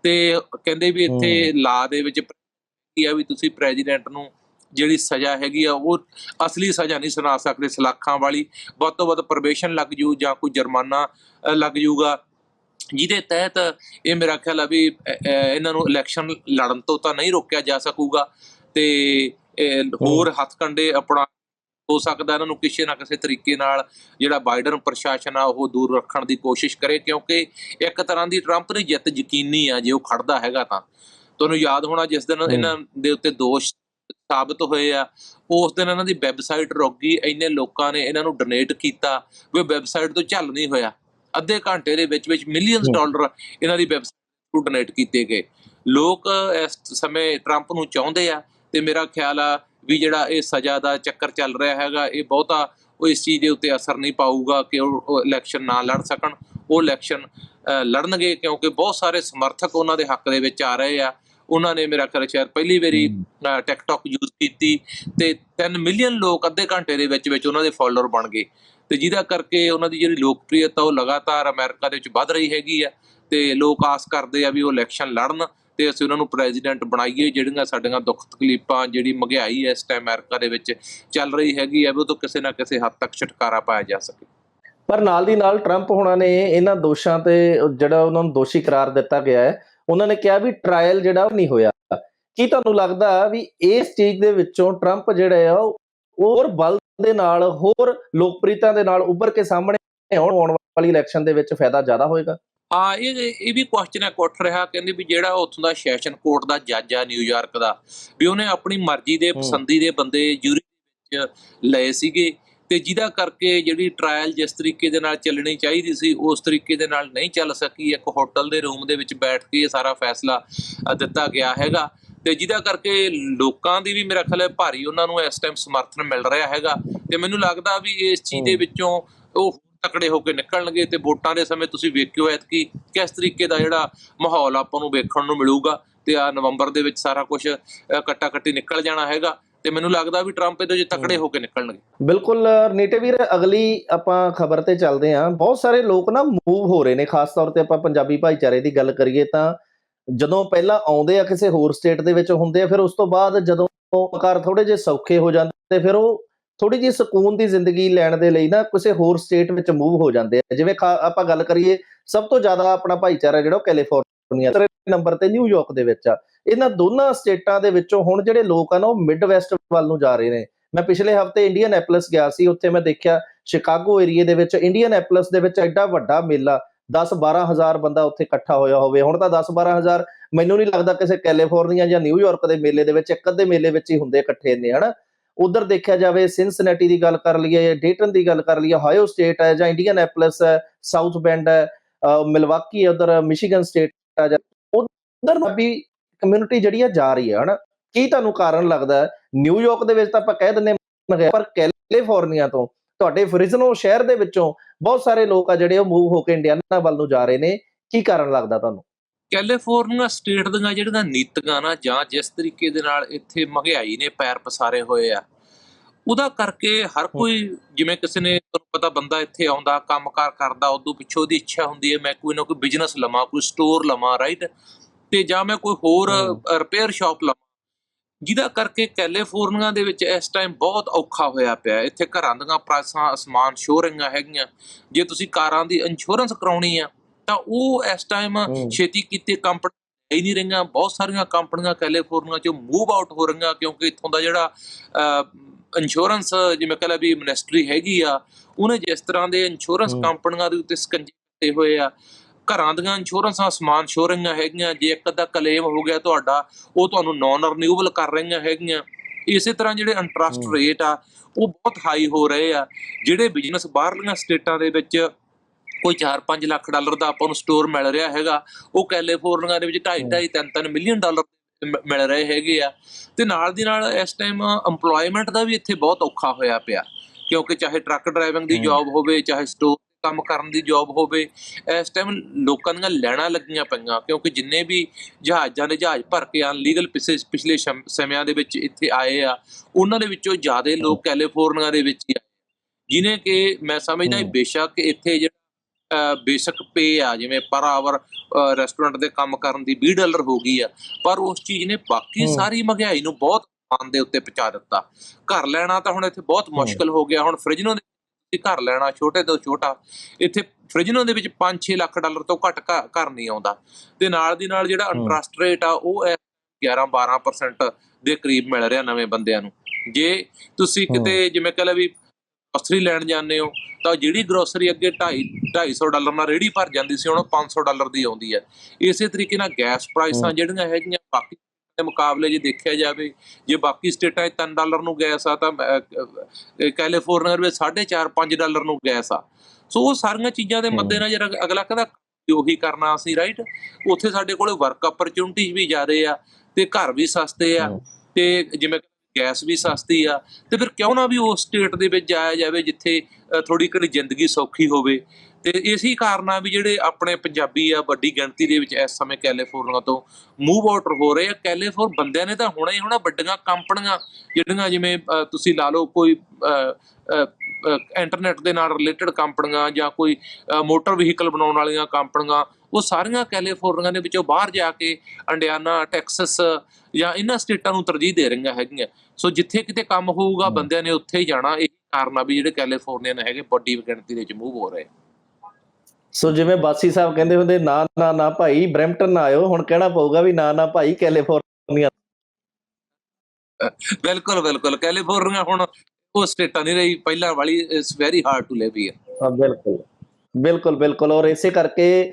B: ਤੇ ਕਹਿੰਦੇ ਵੀ ਇੱਥੇ ਲਾ ਦੇ ਵਿੱਚ ਕੀ ਆ ਵੀ ਤੁਸੀਂ ਪ੍ਰੈਜ਼ੀਡੈਂਟ ਨੂੰ ਜਿਹੜੀ ਸਜ਼ਾ ਹੈਗੀ ਆ ਉਹ ਅਸਲੀ ਸਜ਼ਾ ਨਹੀਂ ਸੁਣਾ ਸਕਦੇ ਸਲਾਖਾਂ ਵਾਲੀ। ਵੱਧ ਤੋਂ ਵੱਧ ਪ੍ਰੋਬੇਸ਼ਨ ਲੱਗ ਜੂ ਜਾਂ ਕੋਈ ਜੁਰਮਾਨਾ ਲੱਗ ਜੂਗਾ। ਜਿਹਦੇ ਤਹਿਤ ਇਹ ਮੇਰਾ ਖਿਆਲ ਆ ਵੀ ਇਹਨਾਂ ਨੂੰ ਇਲੈਕਸ਼ਨ ਲੜਨ ਤੋਂ ਤਾਂ ਨਹੀਂ ਰੋਕਿਆ ਜਾ ਸਕੂਗਾ। ਤੇ ਹੋਰ ਹੱਥਕੰਡੇ ਆਪਣਾ ਹੋ ਸਕਦਾ ਇਹਨਾਂ ਨੂੰ ਕਿਸੇ ਨਾ ਕਿਸੇ ਤਰੀਕੇ ਨਾਲ ਜਿਹੜਾ ਬਾਈਡਨ ਪ੍ਰਸ਼ਾਸਨ ਆ ਉਹ ਦੂਰ ਰੱਖਣ ਦੀ ਕੋਸ਼ਿਸ਼ ਕਰੇ ਕਿਉਂਕਿ ਇੱਕ ਤਰ੍ਹਾਂ ਦੀ ਟਰੰਪ ਦੀ ਜਿੱਤ ਯਕੀਨੀ ਆ ਜੇ ਉਹ ਖੜਦਾ ਹੈਗਾ ਤਾਂ ਤੁਹਾਨੂੰ ਯਾਦ ਹੋਣਾ ਜਿਸ ਦਿਨ। ਇਹਨਾਂ ਦੇ ਉੱਤੇ ਦੋਸ਼ ਸਾਬਤ ਹੋਏ ਆ ਉਸ ਦਿਨ ਇਹਨਾਂ ਦੀ ਵੈਬਸਾਈਟ ਰੁਕ ਗਈ ਇੰਨੇ ਲੋਕਾਂ ਨੇ ਇਹਨਾਂ ਨੂੰ ਡੋਨੇਟ ਕੀਤਾ ਵੀ ਵੈਬਸਾਈਟ ਤੋਂ ਚੱਲ ਨਹੀਂ ਹੋਇਆ ਅੱਧੇ ਘੰਟੇ ਦੇ ਵਿੱਚ ਵਿੱਚ ਮਿਲੀਅਨਸ। ਡਾਲਰ ਇਹਨਾਂ ਦੀ ਵੈਬਸਾਈਟ ਤੋਂ ਡੋਨੇਟ ਕੀਤੇ ਗਏ ਲੋਕ ਇਸ ਸਮੇਂ ਟਰੰਪ ਨੂੰ ਚਾਹੁੰਦੇ ਆ ਤੇ ਮੇਰਾ ਖਿਆਲ ਆ ਵੀ ਜਿਹੜਾ ਇਹ ਸਜ਼ਾ ਦਾ ਚੱਕਰ ਚੱਲ ਰਿਹਾ ਹੈਗਾ ਇਹ ਬਹੁਤਾ ਉਹ ਇਸ ਚੀਜ਼ ਦੇ ਉੱਤੇ ਅਸਰ ਨਹੀਂ ਪਾਊਗਾ ਕਿ ਉਹ ਇਲੈਕਸ਼ਨ ਨਾ ਲੜ ਸਕਣ। ਉਹ ਇਲੈਕਸ਼ਨ ਲੜਨਗੇ ਕਿਉਂਕਿ ਬਹੁਤ ਸਾਰੇ ਸਮਰਥਕ ਉਹਨਾਂ ਦੇ ਹੱਕ ਦੇ ਵਿੱਚ ਆ ਰਹੇ ਆ। ਉਹਨਾਂ ਨੇ ਮੇਰਾ ਖਿਆਲ ਸ਼ਾਇਦ ਪਹਿਲੀ ਵਾਰੀ ਟਿਕਟੌਕ ਯੂਜ਼ ਕੀਤੀ ਤੇ 3 ਮਿਲੀਅਨ ਲੋਕ ਅੱਧੇ ਘੰਟੇ ਦੇ ਵਿੱਚ ਵਿੱਚ ਉਹਨਾਂ ਦੇ ਫਾਲੋਅਰ ਬਣ ਗਏ। ਤੇ ਜਿਹਦਾ ਕਰਕੇ ਉਹਨਾਂ ਦੀ ਜਿਹੜੀ ਲੋਕਪ੍ਰਿਯਤਾ ਉਹ ਲਗਾਤਾਰ ਅਮਰੀਕਾ ਦੇ ਵਿੱਚ ਵੱਧ ਰਹੀ ਹੈਗੀ ਆ। ਤੇ ਲੋਕ ਆਸ ਕਰਦੇ ਆ ਵੀ ਉਹ ਇਲੈਕਸ਼ਨ ਲੜਨ। ਤੇ ਅਸੀਂ ਉਹਨਾਂ ਨੂੰ ਪ੍ਰੈਜ਼ੀਡੈਂਟ ਬਣਾਈਏ, ਜਿਹੜੀਆਂ ਸਾਡੀਆਂ ਦੁੱਖ ਤਕਲੀਫਾਂ, ਜਿਹੜੀ ਮਹਿੰਗਾਈ ਇਸ ਟਾਈਮ ਅਮਰੀਕਾ ਦੇ ਵਿੱਚ ਚੱਲ ਰਹੀ ਹੈਗੀ ਆ ਉਹ ਤੋਂ ਕਿਸੇ ਨਾ ਕਿਸੇ ਹੱਦ ਤੱਕ ਛੁਟਕਾਰਾ ਪਾਇਆ ਜਾ ਸਕੇ।
A: ਪਰ ਨਾਲ ਦੀ ਨਾਲ ਟਰੰਪ ਹੁਣਾਂ ਨੇ ਇਹਨਾਂ ਦੋਸ਼ਾਂ ਤੇ, ਜਿਹੜਾ ਉਹਨਾਂ ਨੂੰ ਦੋਸ਼ੀ ਕਰਾਰ ਦਿੱਤਾ ਗਿਆ ਹੈ, ਉਹਨਾਂ ਨੇ ਕਿਹਾ ਵੀ ਟ੍ਰਾਇਲ ਜਿਹੜਾ ਉਹ ਨਹੀਂ ਹੋਇਆ। ਕੀ ਤੁਹਾਨੂੰ ਲੱਗਦਾ ਵੀ ਇਸ ਚੀਜ਼ ਦੇ ਵਿੱਚੋਂ ਟਰੰਪ ਜਿਹੜਾ ਆ, ਉਹ ਹੋਰ ਬਲ ਦੇ ਨਾਲ, ਹੋਰ ਲੋਕਪ੍ਰਿਯਤਾ ਦੇ ਨਾਲ ਉੱਭਰ ਕੇ ਸਾਹਮਣੇ ਆਉਣ ਵਾਲੀ ਇਲੈਕਸ਼ਨ ਦੇ ਵਿੱਚ ਫਾਇਦਾ ਜ਼ਿਆਦਾ ਹੋਏਗਾ?
B: ਹਾਂ ਇਹ ਇਹ ਵੀ ਕੁਐਸਚਨ ਹੈ ਉੱਠ ਰਿਹਾ ਕਹਿੰਦੇ ਵੀ ਜਿਹੜਾ ਉੱਥੋਂ ਦਾ ਸੈਸ਼ਨ ਕੋਰਟ ਦਾ ਜੱਜ ਆ ਨਿਊਯਾਰਕ ਦਾ ਵੀ ਉਹਨੇ ਆਪਣੀ ਮਰਜ਼ੀ ਦੇ। ਪਸੰਦੀ ਦੇ ਬੰਦੇ ਜੂਰੀ ਵਿੱਚ ਲਏ ਸੀਗੇ ਤੇ ਜਿਹਦਾ ਕਰਕੇ ਜਿਹੜੀ ਟ੍ਰਾਇਲ ਜਿਸ ਤਰੀਕੇ ਦੇ ਨਾਲ ਚੱਲਣੀ ਚਾਹੀਦੀ ਸੀ ਉਸ ਤਰੀਕੇ ਦੇ ਨਾਲ ਨਹੀਂ ਚੱਲ ਸਕੀ ਇੱਕ ਹੋਟਲ ਦੇ ਰੂਮ ਦੇ ਵਿੱਚ ਬੈਠ ਕੇ ਇਹ ਸਾਰਾ ਫੈਸਲਾ ਦਿੱਤਾ ਗਿਆ ਹੈਗਾ ਤੇ ਜਿਹਦਾ ਕਰਕੇ ਲੋਕਾਂ ਦੀ ਵੀ ਮੇਰਾ ਖਿਆਲ ਹੈ ਭਾਰੀ ਉਹਨਾਂ ਨੂੰ ਇਸ ਟਾਈਮ ਸਮਰਥਨ ਮਿਲ ਰਿਹਾ ਹੈਗਾ ਤੇ ਮੈਨੂੰ ਲੱਗਦਾ ਵੀ ਇਸ ਚੀਜ਼ ਦੇ। ਵਿੱਚੋਂ ਉਹ ਤਕੜੇ ਹੋ ਕੇ ਨਿਕਲਣਗੇ ਤੇ ਵੋਟਾਂ ਦੇ ਸਮੇਂ ਤੁਸੀਂ ਵੇਖਿਓ ਐਤਕੀ ਕਿਸ ਤਰੀਕੇ ਦਾ ਜਿਹੜਾ ਮਾਹੌਲ ਆਪਾਂ ਨੂੰ ਵੇਖਣ ਨੂੰ ਮਿਲੂਗਾ ਤੇ ਆ ਨਵੰਬਰ ਦੇ ਵਿੱਚ ਸਾਰਾ ਕੁਝ ਕੱਟਾ ਕੱਟੀ ਨਿਕਲ ਜਾਣਾ ਹੈਗਾ ਤੇ ਮੈਨੂੰ ਲੱਗਦਾ ਵੀ ਟਰੰਪ ਇਹਦੇ 'ਚ ਤਕੜੇ ਹੋ। ਕੇ ਨਿਕਲਣਗੇ।
A: ਬਿਲਕੁਲ ਨੀਟੇ ਵੀਰ ਅਗਲੀ ਆਪਾਂ ਖਬਰ ਤੇ ਚੱਲਦੇ ਹਾਂ। ਬਹੁਤ ਸਾਰੇ ਲੋਕ ਨਾ ਮੂਵ ਹੋ ਰਹੇ ਨੇ ਖਾਸ ਤੌਰ ਤੇ ਆਪਾਂ ਪੰਜਾਬੀ ਭਾਈਚਾਰੇ ਦੀ ਗੱਲ ਕਰੀਏ ਤਾਂ ਜਦੋਂ ਪਹਿਲਾਂ ਆਉਂਦੇ ਆ ਕਿਸੇ ਹੋਰ ਸਟੇਟ ਦੇ ਵਿੱਚ ਹੁੰਦੇ ਆ ਫਿਰ ਉਸ ਤੋਂ ਬਾਅਦ ਜਦੋਂ ਘਰ ਥੋੜੇ ਜਿਹੇ ਸੌਖੇ ਹੋ ਜਾਂਦੇ ਫਿਰ ਉਹ ਥੋੜੀ ਜਿਹੀ ਸਕੂਨ ਦੀ ਜ਼ਿੰਦਗੀ ਲੈਣ ਦੇ ਲਈ ਨਾ ਕਿਸੇ ਹੋਰ ਸਟੇਟ ਵਿੱਚ ਮੂਵ ਹੋ ਜਾਂਦੇ ਆ। ਜਿਵੇਂ ਖਾ- ਆਪਾਂ ਗੱਲ ਕਰੀਏ, ਸਭ ਤੋਂ ਜ਼ਿਆਦਾ ਆਪਣਾ ਭਾਈਚਾਰਾ ਜਿਹੜਾ ਉਹ ਕੈਲੀਫੋਰਨੀਆ ਤੇ ਨੰਬਰ ਤੇ ਨਿਊਯਾਰਕ ਦੇ ਵਿੱਚ ਆ। ਇਹਨਾਂ ਦੋਨਾਂ ਸਟੇਟਾਂ ਦੇ ਵਿੱਚੋਂ ਹੁਣ ਜਿਹੜੇ ਲੋਕ ਆ ਨਾ, ਉਹ ਮਿਡ ਵੈਸਟ ਵੱਲ ਨੂੰ ਜਾ ਰਹੇ ਨੇ। ਮੈਂ ਪਿਛਲੇ ਹਫ਼ਤੇ ਇੰਡੀਅਨ ਐਪਲਸ ਗਿਆ ਸੀ, ਉੱਥੇ ਮੈਂ ਦੇਖਿਆ ਸ਼ਿਕਾਗੋ ਏਰੀਏ ਦੇ ਵਿੱਚ ਇੰਡੀਅਨ ਐਪਲਸ ਦੇ ਵਿੱਚ ਐਡਾ ਵੱਡਾ ਮੇਲਾ। 10-12 ਹਜ਼ਾਰ ਬੰਦਾ ਉੱਥੇ ਇਕੱਠਾ ਹੋਇਆ ਹੋਵੇ। ਹੁਣ ਤਾਂ 10-12 ਹਜ਼ਾਰ, ਮੈਨੂੰ ਨਹੀਂ ਲੱਗਦਾ ਕਿਸੇ ਕੈਲੀਫੋਰਨੀਆ ਜਾਂ ਨਿਊਯਾਰਕ ਦੇ ਮੇਲੇ ਦੇ ਵਿੱਚ ਇੱਕ ਅੱਧੇ ਮੇਲੇ ਵਿੱਚ ਹੀ ਹੁੰਦੇ ਇਕੱਠੇ ਨੇ ਹਨਾ? ਉਧਰ ਦੇਖਿਆ ਜਾਵੇ ਸਿਨਸਿਨੈਟੀ ਦੀ ਗੱਲ ਕਰ ਲਈਏ ਡੇਟਨ ਦੀ ਗੱਲ ਕਰ ਲਈਏ ਹਾਇਓ ਸਟੇਟ ਹੈ ਜਾਂ ਇੰਡੀਅਨ ਐਪਲਸ ਹੈ ਸਾਊਥ ਬੈਂਡ ਹੈ ਮਿਲਵਾਕੀ ਹੈ ਉਧਰ ਮਿਸ਼ੀਗਨ ਸਟੇਟ ਹੈ ਜਾਂ ਉਧਰ ਵੀ ਕਮਿਊਨਿਟੀ ਜਿਹੜੀ ਆ ਜਾ ਰਹੀ ਹੈ ਹਨਾ? ਕੀ ਤੁਹਾਨੂੰ ਕਾਰਨ ਲੱਗਦਾ ਹੈ? ਨਿਊਯਾਰਕ ਦੇ ਵਿੱਚ ਤਾਂ ਆਪਾਂ ਕਹਿ ਦਿੰਨੇ ਹਾਂ, ਪਰ ਕੈਲੀਫੋਰਨੀਆ ਤੋਂ ਤੁਹਾਡੇ ਫਰਿਜਨੋ ਸ਼ਹਿਰ ਦੇ ਵਿੱਚੋਂ ਬਹੁਤ ਸਾਰੇ ਲੋਕ ਆ ਜਿਹੜੇ ਉਹ ਮੂਵ ਹੋ ਕੇ ਇੰਡੀਆਨਾ ਵੱਲ ਨੂੰ ਜਾ ਰਹੇ ਨੇ ਕੀ ਕਾਰਨ ਲੱਗਦਾ ਤੁਹਾਨੂੰ?
B: ਕੈਲੀਫੋਰਨੀਆ ਸਟੇਟ ਦੀਆਂ ਜਿਹੜੀਆਂ ਨੀਤੀਆਂ ਨਾ ਜਾਂ ਜਿਸ ਤਰੀਕੇ ਦੇ ਨਾਲ ਇੱਥੇ ਮਹਿੰਗਾਈ ਨੇ ਪੈਰ ਪਸਾਰੇ ਹੋਏ ਆ ਉਹਦਾ ਕਰਕੇ ਹਰ ਕੋਈ ਜਿਵੇਂ ਕਿਸੇ ਨੇ ਤੁਹਾਨੂੰ ਪਤਾ ਬੰਦਾ ਇੱਥੇ ਆਉਂਦਾ ਕੰਮਕਾਰ ਕਰਦਾ ਉਦੋਂ ਪਿੱਛੋਂ ਉਹਦੀ ਇੱਛਾ ਹੁੰਦੀ ਹੈ ਮੈਂ ਕੋਈ ਨਾ ਕੋਈ ਬਿਜ਼ਨਸ ਲਵਾਂ ਕੋਈ ਸਟੋਰ ਲਵਾਂ ਰਾਈਟ ਤੇ ਜਾਂ ਮੈਂ ਕੋਈ ਹੋਰ। ਰਿਪੇਅਰ ਸ਼ਾਪ ਲਵਾਂ। ਜਿਹਦਾ ਕਰਕੇ ਕੈਲੀਫੋਰਨੀਆ ਦੇ ਵਿੱਚ ਇਸ ਟਾਈਮ ਬਹੁਤ ਔਖਾ ਹੋਇਆ ਪਿਆ। ਇੱਥੇ ਘਰਾਂ ਦੀਆਂ ਪ੍ਰਾਈਸਾਂ ਅਸਮਾਨ ਛੋ ਰਹੀਆਂ ਹੈਗੀਆਂ। ਜੇ ਤੁਸੀਂ ਕਾਰਾਂ ਦੀ ਇੰਸ਼ੋਰੈਂਸ ਕਰਾਉਣੀ ਆ ਤਾਂ ਉਹ ਇਸ ਟਾਈਮ। ਛੇਤੀ ਕੀਤੇ ਕੰਪਨੀ ਹੀ ਨਹੀਂ ਰਹੀਆਂ ਬਹੁਤ ਸਾਰੀਆਂ ਕੰਪਨੀਆਂ ਕੈਲੀਫੋਰਨੀਆ ਚੋਂ ਮੂਵ ਆਊਟ ਹੋ ਰਹੀਆਂ ਕਿਉਂਕਿ ਇੱਥੋਂ ਦਾ ਜਿਹੜਾ ਇੰਸ਼ੋਰੈਂਸ ਜਿਵੇਂ ਕਹ ਲਾ ਵੀ ਮਿਨਿਸਟਰੀ ਹੈਗੀ ਆ ਉਹਨੇ ਜਿਸ ਤਰ੍ਹਾਂ ਦੇ ਇੰਸ਼ੋਰੈਂਸ। ਕੰਪਨੀਆਂ ਦੇ ਉੱਤੇ ਸਕੰਜੇ ਕੀਤੇ ਹੋਏ ਆ ਘਰਾਂ ਦੀਆਂ ਇੰਸ਼ੋਰੈਂਸਾਂ ਸਮਾਨ ਇੰਸ਼ੋਰਿੰਗਾਂ ਹੈਗੀਆਂ ਜੇ ਇੱਕ ਅੱਧਾ ਕਲੇਮ ਹੋ ਗਿਆ ਤੁਹਾਡਾ ਉਹ ਤੁਹਾਨੂੰ ਨਾਨ ਰਿਨਿਊਬਲ ਕਰ ਰਹੀਆਂ ਹੈਗੀਆਂ ਇਸੇ ਤਰ੍ਹਾਂ ਜਿਹੜੇ ਇੰਟਰਸਟ। ਰੇਟ ਆ ਉਹ ਬਹੁਤ ਹਾਈ ਹੋ ਰਹੇ ਆ ਜਿਹੜੇ ਬਿਜ਼ਨਸ ਬਾਹਰਲੀਆਂ ਸਟੇਟਾਂ ਦੇ ਵਿੱਚ ਕੋਈ 4-5 ਲੱਖ ਡਾਲਰ ਦਾ ਆਪਾਂ ਨੂੰ ਸਟੋਰ ਮਿਲ ਰਿਹਾ ਹੈਗਾ। ਉਹ ਕੈਲੀਫੋਰਨੀਆ ਦੇ ਵਿੱਚ 2.5 3-3 ਮਿਲੀਅਨ ਡਾਲਰ ਮਿਲ ਰਹੇ ਹੈਗੇ ਆ। ਤੇ ਨਾਲ ਦੀ ਨਾਲ ਇਸ ਟਾਈਮ EMPLOYMENT ਦਾ ਵੀ ਇੱਥੇ ਬਹੁਤ ਔਖਾ ਹੋਇਆ ਪਿਆ। ਕਿਉਂਕਿ ਚਾਹੇ ਟਰੱਕ ਡਰਾਈਵਿੰਗ ਦੀ। ਜੌਬ ਹੋਵੇ ਚਾਹੇ ਸਟੋਰ ਕੰਮ ਕਰਨ ਦੀ ਜੌਬ ਹੋਵੇ ਇਸ ਟਾਈਮ ਲੋਕਾਂ ਦੀਆਂ ਲੈਣਾ ਲੱਗੀਆਂ ਪਈਆਂ। ਕਿਉਂਕਿ ਜਿੰਨੇ ਵੀ ਜਹਾਜ਼ਾਂ ਦੇ ਜਹਾਜ਼ ਭਰ ਕੇ ਅਨਲੀਗਲ ਪਿਛਲੇ ਸ਼ਮ- ਸਮਿਆਂ ਦੇ ਵਿੱਚ ਇੱਥੇ ਆਏ ਆ ਉਹਨਾਂ ਦੇ ਵਿੱਚੋਂ ਜ਼ਿਆਦਾ ਲੋਕ ਕੈਲੀਫੋਰਨੀਆ ਦੇ ਵਿੱਚ ਹੀ ਆ ਜਿਨੇ ਕਿ ਮੈਂ ਸਮਝਦਾ। ਬੇਸ਼ੱਕ ਇੱਥੇ ਜਿਹੜਾ ਬੇਸ਼ੱਕ ਪੇ ਆ ਜਿਵੇਂ ਪਰ ਆਵਰ ਰੈਸਟੋਰੈਂਟ ਦੇ ਕੰਮ ਕਰਨ ਦੀ 20 ਡਾਲਰ ਹੋ ਗਈ ਆ। ਪਰ ਉਸ ਚੀਜ਼ ਨੇ ਬਾਕੀ। ਸਾਰੀ ਮਹਿੰਗਾਈ ਨੂੰ ਬਹੁਤ ਆਨ ਦੇ ਉੱਤੇ ਪਹੁੰਚਾ ਦਿੱਤਾ। ਘਰ ਲੈਣਾ ਤਾਂ ਹੁਣ ਇੱਥੇ ਬਹੁਤ ਮੁਸ਼ਕਲ ਹੋ ਗਿਆ। ਹੁਣ ਫ੍ਰਿਜਨੋ ਦੇ ਘਰ ਲੈਣਾ ਛੋਟੇ ਤੋਂ ਛੋਟਾ। ਇੱਥੇ ਫ੍ਰਿਜਨੋ ਦੇ ਵਿੱਚ 5-6 ਲੱਖ ਡਾਲਰ ਤੋਂ ਘੱਟ ਘਰ ਨਹੀਂ ਆਉਂਦਾ। ਤੇ ਨਾਲ ਦੀ ਨਾਲ ਜਿਹੜਾ। ਇੰਟਰਸਟ ਰੇਟ ਆ ਉਹ 11-12% ਦੇ ਕਰੀਬ ਮਿਲ ਰਿਹਾ ਨਵੇਂ ਬੰਦਿਆਂ ਨੂੰ। ਜੇ ਤੁਸੀਂ। ਕਿਤੇ ਜਿਵੇਂ ਕਹ ਲਾ ਵੀ ਗਰੋਸਰੀ ਲੈਣ ਜਾਂਦੇ ਹੋ ਤਾਂ ਜਿਹੜੀ ਗਰੋਸਰੀ ਅੱਗੇ 2.5 250 ਡਾਲਰ ਨਾਲ ਰੇੜੀ ਭਰ ਜਾਂਦੀ ਸੀ ਹੁਣ ਉਹ 500 ਡਾਲਰ ਦੀ ਆਉਂਦੀ ਹੈ ਇਸੇ ਤਰੀਕੇ ਨਾਲ ਗੈਸ ਪ੍ਰਾਈਸਾਂ। ਜਿਹੜੀਆਂ ਹੈਗੀਆਂ ਬਾਕੀ ਦੇ ਮੁਕਾਬਲੇ ਜੇ ਦੇਖਿਆ ਜਾਵੇ ਜੇ ਬਾਕੀ ਸਟੇਟਾਂ 'ਚ 3 ਡਾਲਰ ਨੂੰ ਗੈਸ ਆ ਤਾਂ ਕੈਲੀਫੋਰਨੀਆ ਵਿੱਚ 4.5 5 ਡਾਲਰ ਨੂੰ ਗੈਸ ਆ ਸੋ ਉਹ ਸਾਰੀਆਂ ਚੀਜ਼ਾਂ ਦੇ। ਮੱਦੇਨਜ਼ਰ ਅਗ- ਅਗਲਾ ਕਹਿੰਦਾ ਉਹੀ ਕਰਨਾ ਅਸੀਂ ਰਾਈਟ ਉੱਥੇ ਸਾਡੇ ਕੋਲੇ ਵਰਕ ਅਪਰਚੂਨਿਟੀਜ਼ ਵੀ ਜ਼ਿਆਦੇ ਆ ਤੇ ਘਰ ਵੀ ਸਸਤੇ ਆ। ਤੇ ਜਿਵੇਂ ਗੈਸ ਵੀ ਸਸਤੀ ਆ ਤੇ ਫਿਰ ਕਿਉਂ ਨਾ ਵੀ ਉਸ ਸਟੇਟ ਦੇ ਵਿੱਚ ਜਾਇਆ ਜਾਵੇ ਜਿੱਥੇ ਥੋੜੀ ਘਣੀ ਜ਼ਿੰਦਗੀ ਸੌਖੀ ਹੋਵੇ। ਤੇ ਇਸੇ ਕਾਰਨ ਆ ਵੀ ਜਿਹੜੇ ਆਪਣੇ ਪੰਜਾਬੀ ਆ ਵੱਡੀ ਗਿਣਤੀ ਦੇ ਵਿੱਚ ਇਸ ਸਮੇਂ ਕੈਲੀਫੋਰਨੀਆ ਤੋਂ ਮੂਵ ਆਊਟ ਹੋ ਰਹੇ ਆ। ਕੈਲੀਫੋਰ ਬੰਦਿਆਂ ਨੇ ਤਾਂ ਹੁਣੇ ਹੀ ਹੋਣਾ ਵੱਡੀਆਂ ਕੰਪਨੀਆਂ ਜਿਹੜੀਆਂ ਜਿਵੇਂ ਤੁਸੀਂ ਲਾ ਲਓ ਕੋਈ ਇੰਟਰਨੈਟ ਦੇ ਨਾਲ ਰਿਲੇਟਡ ਕੰਪਨੀਆਂ ਜਾਂ ਕੋਈ ਮੋਟਰ ਵਹੀਕਲ ਬਣਾਉਣ ਵਾਲੀਆਂ ਕੰਪਨੀਆਂ ਉਹ ਸਾਰੀਆਂ ਕੈਲੀਫੋਰਨੀਆ ਦੇ ਵਿੱਚੋਂ ਬਾਹਰ ਜਾ ਕੇ ਇੰਡੀਆਨਾ ਟੈਕਸਸ ਜਾਂ ਇਹਨਾਂ ਸਟੇਟਾਂ ਨੂੰ ਤਰਜੀਹ ਦੇ ਰਹੀਆਂ ਹੈਗੀਆਂ। ਸੋ ਜਿੱਥੇ ਕਿਤੇ ਕੰਮ ਹੋਊਗਾ। ਬੰਦਿਆਂ ਨੇ ਉੱਥੇ ਹੀ ਜਾਣਾ। ਇਹ ਕਾਰਨ ਆ ਵੀ ਜਿਹੜੇ ਕੈਲੀਫੋਰਨੀਅਨ ਹੈਗੇ ਵੱਡੀ ਗਿਣਤੀ ਦੇ ਵਿੱਚ ਮੂਵ ਹੋ ਰਹੇ।
A: ਸੋ ਜਿਵੇਂ ਬਾਸੀ ਸਾਹਿਬ ਕਹਿੰਦੇ ਹੁੰਦੇ ਨਾ ਨਾ ਨਾ ਭਾਈ ਬ੍ਰੈਂਪਟਨ ਨਾ ਆਇਓ ਹੁਣ ਕਹਿਣਾ ਪਊਗਾ ਵੀ ਨਾ ਨਾ ਭਾਈ ਕੈਲੀਫੋਰਨੀਆ।
B: ਬਿਲਕੁਲ ਬਿਲਕੁਲ ਕੈਲੀਫੋਰਨੀਆ ਹੁਣ ਉਹ ਸਟੇਟਾਂ ਨਹੀਂ ਰਹੀ ਪਹਿਲਾਂ ਵਾਲੀ it's very hard to live here
A: ਹਾਂ ਬਿਲਕੁਲ ਬਿਲਕੁਲ ਬਿਲਕੁਲ ਔਰ ਇਸੇ ਕਰਕੇ